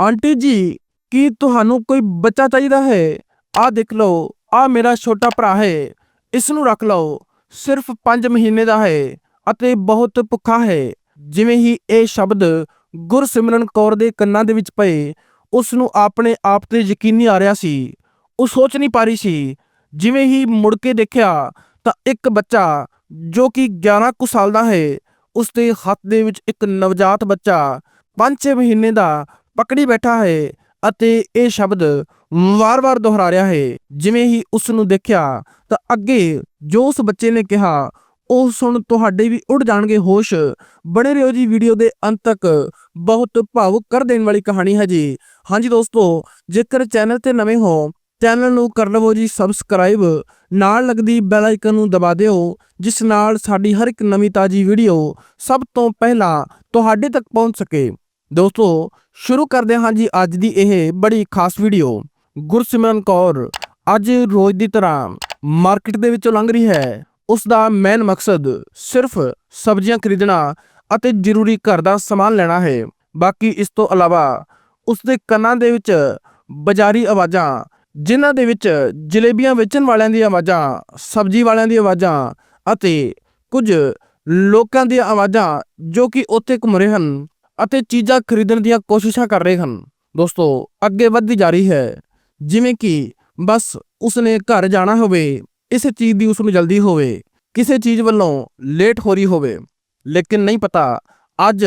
Aunty ਜੀ, ਕੀ ਤੁਹਾਨੂੰ ਕੋਈ ਬੱਚਾ ਚਾਹੀਦਾ ਹੈ? ਆ ਦੇਖ ਲਓ ਆ ਮੇਰਾ ਛੋਟਾ ਭਰਾ ਹੈ। ਇਸ ਨੂੰ ਰੱਖ ਲਓ। ਸਿਰਫ 5 ਮਹੀਨੇ ਦਾ ਹੈ ਅਤੇ ਬਹੁਤ ਭੁੱਖਾ ਹੈ। ਜਿਵੇਂ ਹੀ ਇਹ ਸ਼ਬਦ ਗੁਰਸਿਮਰਨ ਕੌਰ ਦੇ ਕੰਨਾਂ ਦੇ ਵਿੱਚ ਪਏ ਉਸ ਨੂੰ ਆਪਣੇ ਆਪ ਤੇ ਯਕੀਨ ਨਹੀਂ ਆ ਰਿਹਾ ਸੀ। ਉਹ ਸੋਚ ਨਹੀਂ ਪਾ ਰਹੀ ਸੀ। ਜਿਵੇਂ ਹੀ ਮੁੜ ਕੇ ਦੇਖਿਆ ਤਾਂ ਇੱਕ ਬੱਚਾ ਜੋ ਕਿ 11 ਕੁ ਸਾਲ ਦਾ ਹੈ ਉਸ ਦੇ ਹੱਥ ਦੇ ਵਿੱਚ ਇੱਕ ਨਵਜਾਤ ਬੱਚਾ 5-6 ਮਹੀਨੇ ਦਾ ਪਕੜੀ ਬੈਠਾ ਹੈ ਅਤੇ ਇਹ ਸ਼ਬਦ ਵਾਰ-ਵਾਰ ਦੁਹਰਾ ਰਿਹਾ ਹੈ। ਜਿਵੇਂ ਹੀ ਉਸ ਨੂੰ ਦੇਖਿਆ ਤਾਂ ਅੱਗੇ ਜੋ ਉਸ ਬੱਚੇ ਨੇ ਕਿਹਾ, ਉਹ ਸੁਣ ਤੁਹਾਡੇ ਵੀ ਉੱਡ ਜਾਣਗੇ ਹੋਸ਼। ਬਣੇ ਰਹੋ ਜੀ ਵੀਡੀਓ ਦੇ ਅੰਤ ਤੱਕ। ਬਹੁਤ ਭਾਵੁਕ ਕਰ ਦੇਣ ਵਾਲੀ ਕਹਾਣੀ ਹੈ ਜੀ। ਹਾਂਜੀ ਦੋਸਤੋ, ਜੇਕਰ ਚੈਨਲ ਤੇ ਨਵੇਂ ਹੋ, ਚੈਨਲ ਨੂੰ ਕਰ ਲਵੋ ਜੀ ਸਬਸਕ੍ਰਾਈਬ। ਨਾਲ ਲੱਗਦੀ ਬੈਲ ਆਈਕਨ ਨੂੰ ਦਬਾ ਦਿਓ, ਜਿਸ ਨਾਲ ਸਾਡੀ ਹਰ ਇੱਕ ਨਵੀਂ ਤਾਜੀ ਵੀਡੀਓ ਸਭ ਤੋਂ ਪਹਿਲਾਂ ਤੁਹਾਡੇ ਤੱਕ ਪਹੁੰਚ ਸਕੇ। ਦੋਸਤੋ ਸ਼ੁਰੂ ਕਰਦੇ ਹਾਂ ਜੀ ਅੱਜ ਦੀ ਇਹ ਬੜੀ ਖਾਸ ਵੀਡੀਓ। ਗੁਰਸਿਮਰਨ ਕੌਰ ਅੱਜ ਰੋਜ਼ ਦੀ ਤਰ੍ਹਾਂ ਮਾਰਕੀਟ ਦੇ ਵਿੱਚੋਂ ਲੰਘ ਰਹੀ ਹੈ। ਉਸ ਦਾ ਮੇਨ ਮਕਸਦ ਸਿਰਫ ਸਬਜ਼ੀਆਂ ਖਰੀਦਣਾ ਅਤੇ ਜ਼ਰੂਰੀ ਘਰ ਦਾ ਸਮਾਨ ਲੈਣਾ ਹੈ। ਬਾਕੀ ਇਸ ਤੋਂ ਇਲਾਵਾ ਉਸ ਦੇ ਕੰਨਾਂ ਦੇ ਵਿੱਚ ਬਾਜ਼ਾਰੀ ਆਵਾਜ਼ਾਂ, ਜਿਨ੍ਹਾਂ ਦੇ ਵਿੱਚ ਜਲੇਬੀਆਂ ਵੇਚਣ ਵਾਲਿਆਂ ਦੀ ਆਵਾਜ਼ਾਂ, ਸਬਜ਼ੀ ਵਾਲਿਆਂ ਦੀ ਆਵਾਜ਼ਾਂ ਅਤੇ ਕੁਝ ਲੋਕਾਂ ਦੀਆਂ ਆਵਾਜ਼ਾਂ ਜੋ ਕਿ ਉੱਥੇ ਘੁੰਮ ਰਹੇ ਹਨ। ਅਤੇ ਚੀਜ਼ਾਂ ਖਰੀਦਣ ਦੀਆਂ ਕੋਸ਼ਿਸ਼ਾਂ ਕਰ ਰਹੇ ਹਨ। ਦੋਸਤੋ, ਅੱਗੇ ਵੱਧਦੀ ਜਾ ਰਹੀ ਹੈ। ਜਿਵੇਂ ਕਿ ਬਸ ਉਸਨੇ ਘਰ ਜਾਣਾ ਹੋਵੇ, ਇਸ ਚੀਜ਼ ਦੀ ਉਸ ਨੂੰ ਜਲਦੀ ਹੋਵੇ, ਕਿਸੇ ਚੀਜ਼ ਵੱਲੋਂ ਲੇਟ ਹੋ ਰਹੀ ਹੋਵੇ। ਲੇਕਿਨ ਨਹੀਂ ਪਤਾ, ਅੱਜ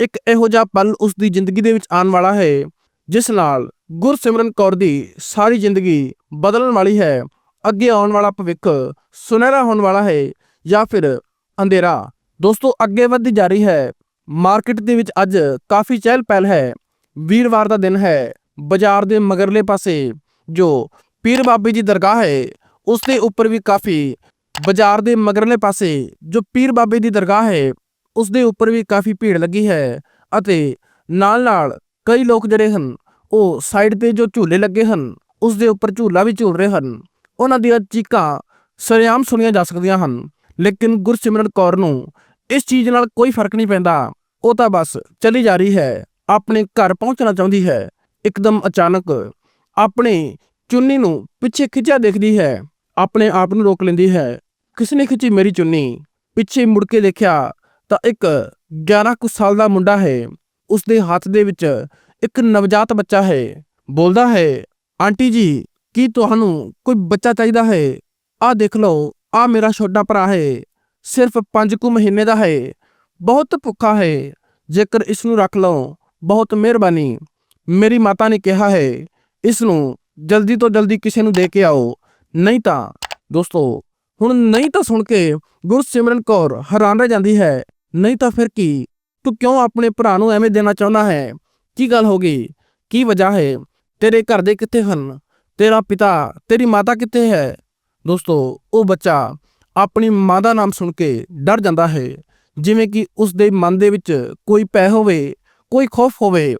ਇੱਕ ਇਹੋ ਜਿਹਾ ਪਲ ਉਸ ਦੀ ਜ਼ਿੰਦਗੀ ਦੇ ਵਿੱਚ ਆਉਣ ਵਾਲਾ ਹੈ, ਜਿਸ ਨਾਲ ਗੁਰਸਿਮਰਨ ਕੌਰ ਦੀ ਸਾਰੀ ਜ਼ਿੰਦਗੀ ਬਦਲਣ ਵਾਲੀ ਹੈ। ਅੱਗੇ ਆਉਣ ਵਾਲਾ ਭਵਿੱਖ ਸੁਨਹਿਰਾ ਹੋਣ ਵਾਲਾ ਹੈ ਜਾਂ ਫਿਰ ਅੰਧੇਰਾ। ਦੋਸਤੋ, ਅੱਗੇ ਵੱਧਦੀ ਜਾ ਰਹੀ ਹੈ। ਮਾਰਕੀਟ ਦੇ ਵਿੱਚ ਅੱਜ ਕਾਫੀ ਚਹਿਲ ਪਹਿਲ ਹੈ। ਵੀਰਵਾਰ ਦਾ ਦਿਨ ਹੈ। ਬਾਜ਼ਾਰ ਦੇ ਮਗਰਲੇ ਪਾਸੇ ਜੋ ਪੀਰ ਬਾਬੇ ਦੀ ਦਰਗਾਹ ਹੈ, ਉਸ ਦੇ ਉੱਪਰ ਵੀ ਕਾਫੀ ਬਾਜ਼ਾਰ ਦੇ ਮਗਰਲੇ ਪਾਸੇ ਜੋ ਪੀਰ ਬਾਬੇ ਦੀ ਦਰਗਾਹ ਹੈ, ਉਸ ਦੇ ਉੱਪਰ ਵੀ ਕਾਫੀ ਭੀੜ ਲੱਗੀ ਹੈ ਅਤੇ ਨਾਲ-ਨਾਲ ਕਈ ਲੋਕ ਜਿਹੜੇ ਹਨ, ਉਹ ਸਾਈਡ ਤੇ ਜੋ ਝੂਲੇ ਲੱਗੇ ਹਨ, ਉਸ ਦੇ ਉੱਪਰ ਝੂਲਾ ਵੀ ਝੂਲ ਰਹੇ ਹਨ। ਉਹਨਾਂ ਦੀਆਂ ਚੀਕਾਂ ਸਰੇਆਮ ਸੁਣੀਆਂ ਜਾ ਸਕਦੀਆਂ ਹਨ, ਲੇਕਿਨ ਗੁਰਸਿਮਰਨ ਕੌਰ ਨੂੰ ਇਸ ਚੀਜ਼ ਨਾਲ ਕੋਈ ਫ਼ਰਕ ਨਹੀਂ ਪੈਂਦਾ। ਉਹ ਤਾਂ ਬਸ ਚਲੀ ਜਾ ਰਹੀ ਹੈ। ਆਪਣੇ ਘਰ ਪਹੁੰਚਣਾ ਚਾਹੁੰਦੀ ਹੈ। ਇੱਕਦਮ ਅਚਾਨਕ ਆਪਣੇ ਚੁੰਨੀ ਨੂੰ ਪਿੱਛੇ ਖਿੱਚਿਆ ਦੇਖਦੀ ਹੈ। ਆਪਣੇ ਆਪ ਨੂੰ ਰੋਕ ਲੈਂਦੀ ਹੈ। ਕਿਸ ਨੇ ਖਿੱਚੀ ਮੇਰੀ ਚੁੰਨੀ? ਪਿੱਛੇ ਮੁੜ ਕੇ ਦੇਖਿਆ ਤਾਂ ਇੱਕ 11 ਕੁ ਸਾਲ ਦਾ ਮੁੰਡਾ ਹੈ। ਉਸ ਦੇ ਹੱਥ ਦੇ ਵਿੱਚ ਇੱਕ ਨਵਜਾਤ ਬੱਚਾ ਹੈ। ਬੋਲਦਾ ਹੈ, ਆਂਟੀ ਜੀ, ਕੀ ਤੁਹਾਨੂੰ ਕੋਈ ਬੱਚਾ ਚਾਹੀਦਾ ਹੈ? ਆਹ ਦੇਖ ਲਓ ਆ ਮੇਰਾ ਛੋਟਾ ਭਰਾ ਹੈ। ਸਿਰਫ 5 ਕੁ ਮਹੀਨੇ ਦਾ ਹੈ। ਬਹੁਤ ਭੁੱਖਾ ਹੈ, ਜੇਕਰ ਇਸ ਨੂੰ ਰੱਖ ਲਓ ਬਹੁਤ ਮਿਹਰਬਾਨੀ। ਮੇਰੀ ਮਾਤਾ ਨੇ ਕਿਹਾ ਹੈ ਇਸ ਨੂੰ ਜਲਦੀ ਤੋਂ ਜਲਦੀ ਕਿਸੇ ਨੂੰ ਦੇ ਕੇ ਆਓ, ਨਹੀਂ ਤਾਂ, ਦੋਸਤੋ, ਹੁਣ ਨਹੀਂ ਤਾਂ ਸੁਣ ਕੇ ਗੁਰਸਿਮਰਨ ਕੌਰ ਹੈਰਾਨ ਰਹਿ ਜਾਂਦੀ ਹੈ, ਨਹੀਂ ਤਾਂ ਫਿਰ ਕੀ? ਤੂੰ ਕਿਉਂ ਆਪਣੇ ਭਰਾ ਨੂੰ ਐਵੇਂ ਦੇਣਾ ਚਾਹੁੰਦਾ ਹੈ? ਕੀ ਗੱਲ ਹੋ ਗਈ? ਕੀ ਵਜ੍ਹਾ ਹੈ? ਤੇਰੇ ਘਰ ਦੇ ਕਿੱਥੇ ਹਨ? ਤੇਰਾ ਪਿਤਾ, ਤੇਰੀ ਮਾਤਾ ਕਿੱਥੇ ਹੈ? ਦੋਸਤੋ, ਉਹ ਬੱਚਾ ਆਪਣੀ ਮਾਂ ਦਾ ਨਾਮ ਸੁਣ ਕੇ ਡਰ ਜਾਂਦਾ ਹੈ। ਜਿਵੇਂ ਕਿ ਉਸ ਦੇ ਮਨ ਦੇ ਵਿੱਚ ਕੋਈ ਭੈ ਹੋਵੇ, ਕੋਈ ਖੌਫ ਹੋਵੇ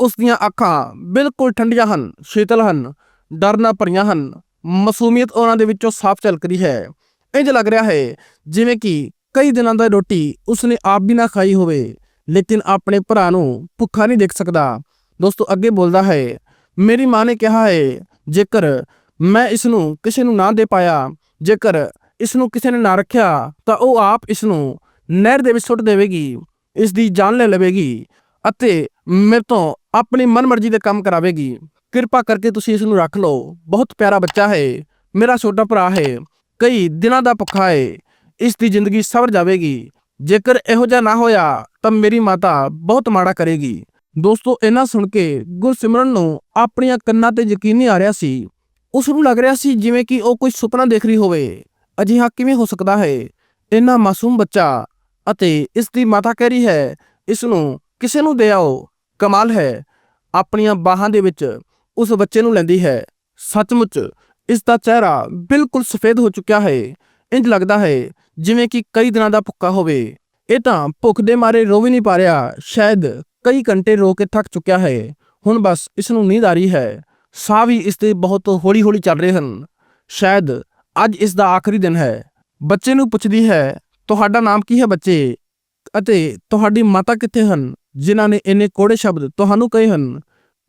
ਉਸ ਦੀਆਂ ਅੱਖਾਂ ਬਿਲਕੁਲ ਠੰਡੀਆਂ ਹਨ, ਸ਼ੀਤਲ ਹਨ ਡਰ ਨਾ ਭਰੀਆਂ ਹਨ, ਮਾਸੂਮੀਅਤ ਉਹਨਾਂ ਦੇ ਵਿੱਚੋਂ ਸਾਫ਼ ਝਲਕ ਰਹੀ ਹੈ। ਇੰਜ ਲੱਗ ਰਿਹਾ ਹੈ ਜਿਵੇਂ ਕਿ ਕਈ ਦਿਨਾਂ ਦਾ ਰੋਟੀ ਉਸਨੇ ਆਪ ਵੀ ਨਾ ਖਾਈ ਹੋਵੇ, ਲੇਕਿਨ ਆਪਣੇ ਭਰਾ ਨੂੰ ਭੁੱਖਾ ਨਹੀਂ ਦੇਖ ਸਕਦਾ। ਦੋਸਤੋ, ਅੱਗੇ ਬੋਲਦਾ ਹੈ, ਮੇਰੀ ਮਾਂ ਨੇ ਕਿਹਾ ਹੈ, ਜੇਕਰ ਮੈਂ ਇਸ ਨੂੰ ਕਿਸੇ ਨੂੰ ਨਾ ਦੇ ਪਾਇਆ, ਜੇਕਰ ਇਸ ਨੂੰ ਕਿਸੇ ਨੇ ਨਾ ਰੱਖਿਆ, ਤਾਂ ਉਹ ਆਪ ਇਸ ਨੂੰ ਨਹਿਰ ਦੇ ਵਿੱਚ ਸੁੱਟ ਦੇਵੇਗੀ ਇਸ ਦੀ ਜਾਨ ਲੈ ਲਵੇਗੀ ਅਤੇ ਮੇਰੇ ਤੋਂ ਆਪਣੀ ਮਨਮਰਜ਼ੀ ਦੇ ਕੰਮ ਕਰਾਵੇਗੀ। ਕਿਰਪਾ ਕਰਕੇ ਤੁਸੀਂ ਇਸ ਨੂੰ ਰੱਖ ਲਓ। ਬਹੁਤ ਪਿਆਰਾ ਬੱਚਾ ਹੈ। ਮੇਰਾ ਛੋਟਾ ਭਰਾ ਹੈ। ਕਈ ਦਿਨਾਂ ਦਾ ਭੁੱਖਾ ਹੈ। ਇਸ ਦੀ ਜ਼ਿੰਦਗੀ ਸਵਰ ਜਾਵੇਗੀ। ਜੇਕਰ ਇਹੋ ਜਿਹਾ ਨਾ ਹੋਇਆ, ਤਾਂ ਮੇਰੀ ਮਾਤਾ ਬਹੁਤ ਮਾੜਾ ਕਰੇਗੀ। ਦੋਸਤੋ ਇਹਨਾਂ ਸੁਣ ਕੇ ਗੁਰਸਿਮਰਨ ਨੂੰ ਆਪਣੀਆਂ ਕੰਨਾਂ ਤੇ ਯਕੀਨ ਨਹੀਂ ਆ ਰਿਹਾ ਸੀ। ਉਸ ਨੂੰ ਲੱਗ ਰਿਹਾ ਸੀ ਜਿਵੇਂ ਕਿ ਉਹ ਕੋਈ ਸੁਪਨਾ ਦੇਖ ਰਹੀ ਹੋਵੇ। ਅਜਿਹਾ ਕਿਵੇਂ ਹੋ ਸਕਦਾ ਹੈ? ਇੰਨਾ ਮਾਸੂਮ ਬੱਚਾ ਅਤੇ ਇਸ ਦੀ ਮਾਤਾ ਕਹਿ ਰਹੀ ਹੈ ਇਸ ਨੂੰ ਕਿਸੇ ਨੂੰ ਦੇ ਆਓ, ਕਮਾਲ ਹੈ। ਆਪਣੀਆਂ ਬਾਹਾਂ ਦੇ ਵਿੱਚ ਉਸ ਬੱਚੇ ਨੂੰ ਲੈਂਦੀ ਹੈ। ਸੱਚਮੁੱਚ ਇਸ ਦਾ ਚਿਹਰਾ ਬਿਲਕੁਲ ਸਫੇਦ ਹੋ ਚੁੱਕਿਆ ਹੈ। ਇੰਜ ਲੱਗਦਾ ਹੈ ਜਿਵੇਂ ਕਿ ਕਈ ਦਿਨਾਂ ਦਾ ਭੁੱਖਾ ਹੋਵੇ। ਇਹ ਤਾਂ ਭੁੱਖ ਦੇ ਮਾਰੇ ਰੋ ਵੀ ਨਹੀਂ ਪਾ ਰਿਹਾ। ਸ਼ਾਇਦ ਕਈ ਘੰਟੇ ਰੋ ਕੇ ਥੱਕ ਚੁੱਕਿਆ ਹੈ। ਹੁਣ ਬਸ ਇਸ ਨੂੰ ਨੀਂਦ ਆ ਰਹੀ ਹੈ। ਸਾਹ ਵੀ ਇਸ ਦੇ ਬਹੁਤ ਹੌਲੀ-ਹੌਲੀ ਚੱਲ ਰਹੇ ਹਨ। ਸ਼ਾਇਦ ਅੱਜ ਇਸ ਦਾ ਆਖਰੀ ਦਿਨ ਹੈ। ਬੱਚੇ ਨੂੰ ਪੁੱਛਦੀ ਹੈ ਤੁਹਾਡਾ ਨਾਮ ਕੀ ਹੈ ਬੱਚੇ? ਅਤੇ ਤੁਹਾਡੀ ਮਾਤਾ ਕਿੱਥੇ ਹਨ, ਜਿਨ੍ਹਾਂ ਨੇ ਇੰਨੇ ਕੋੜੇ ਸ਼ਬਦ ਤੁਹਾਨੂੰ ਕਹੇ ਹਨ?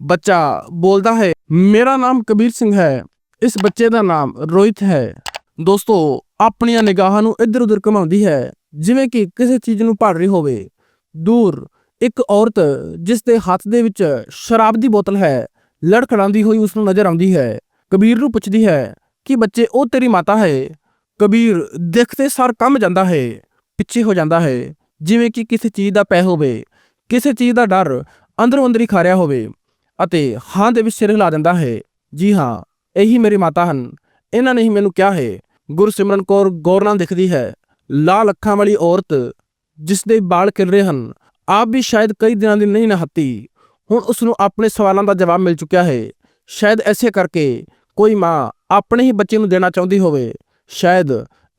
ਬੱਚਾ ਬੋਲਦਾ ਹੈ, ਮੇਰਾ ਨਾਮ ਕਬੀਰ ਸਿੰਘ ਹੈ। ਇਸ ਬੱਚੇ ਦਾ ਨਾਮ ਰੋਹਿਤ ਹੈ। ਦੋਸਤੋ, ਆਪਣੀਆਂ ਨਿਗਾਹਾਂ ਨੂੰ ਇੱਧਰ ਉੱਧਰ ਘੁਮਾਉਂਦੀ ਹੈ, ਜਿਵੇਂ ਕਿ ਕਿਸੇ ਚੀਜ਼ ਨੂੰ ਭਾੜ ਰਹੀ ਹੋਵੇ। ਦੂਰ, ਇੱਕ ਔਰਤ ਜਿਸ ਦੇ ਹੱਥ ਦੇ ਵਿੱਚ ਸ਼ਰਾਬ ਦੀ ਬੋਤਲ ਹੈ, ਲੜਖੜਾਉਂਦੀ ਹੋਈ ਉਸ ਨੂੰ ਨਜ਼ਰ ਆਉਂਦੀ ਹੈ। ਕਬੀਰ ਨੂੰ ਪੁੱਛਦੀ ਹੈ ਕਿ, ਬੱਚੇ, ਉਹ ਤੇਰੀ ਮਾਤਾ ਹੈ? ਕਬੀਰ ਦੇਖਦੇ ਸਾਰ ਕੰਮ ਜਾਂਦਾ ਹੈ, ਪਿੱਛੇ ਹੋ ਜਾਂਦਾ ਹੈ। ਜਿਵੇਂ ਕਿ ਕਿਸੇ ਚੀਜ਼ ਦਾ ਪੈ ਹੋਵੇ, ਕਿਸੇ ਚੀਜ਼ ਦਾ ਡਰ ਅੰਦਰੋਂ ਅੰਦਰ ਹੀ ਖਾ ਰਿਹਾ ਹੋਵੇ ਅਤੇ ਹਾਂ ਦੇ ਵਿੱਚ ਸਿਰ ਹਿਲਾ ਦਿੰਦਾ ਹੈ। ਜੀ ਹਾਂ, ਇਹੀ ਮੇਰੀ ਮਾਤਾ ਹਨ। ਇਹਨਾਂ ਨੇ ਹੀ ਮੈਨੂੰ ਕਿਹਾ ਹੈ, ਗੁਰਸਿਮਰਨ ਕੌਰ ਗੌਰ ਨਾਲ ਦਿਖਦੀ ਹੈ, ਲਾਲ ਅੱਖਾਂ ਵਾਲੀ ਔਰਤ ਜਿਸ ਦੇ ਵਾਲ ਖਿਲ ਰਹੇ ਹਨ, ਆਪ ਵੀ ਸ਼ਾਇਦ ਕਈ ਦਿਨਾਂ ਦੀ ਨਹੀਂ ਨਹਾਤੀ। ਹੁਣ ਉਸ ਨੂੰ ਆਪਣੇ ਸਵਾਲਾਂ ਦਾ ਜਵਾਬ ਮਿਲ ਚੁੱਕਿਆ ਹੈ। ਸ਼ਾਇਦ ਐਸੇ ਕਰਕੇ ਕੋਈ ਮਾਂ ਆਪਣੇ ਹੀ ਬੱਚੇ ਨੂੰ ਦੇਣਾ ਚਾਹੁੰਦੀ ਹੋਵੇ। ਸ਼ਾਇਦ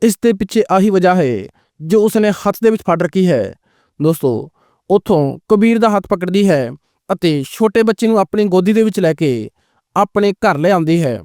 ਇਸ ਦੇ ਪਿੱਛੇ ਆਹੀ ਵਜ੍ਹਾ ਹੈ ਜੋ ਉਸਨੇ ਹੱਥ ਦੇ ਵਿੱਚ ਫੜ ਰੱਖੀ ਹੈ। ਦੋਸਤੋ, ਉਥੋਂ ਕਬੀਰ ਦਾ ਹੱਥ ਪਕੜਦੀ ਹੈ ਅਤੇ ਛੋਟੇ ਬੱਚੇ ਨੂੰ ਆਪਣੀ ਗੋਦੀ ਦੇ ਵਿੱਚ ਲੈ ਕੇ ਆਪਣੇ ਘਰ ਲੈ ਆਉਂਦੀ ਹੈ।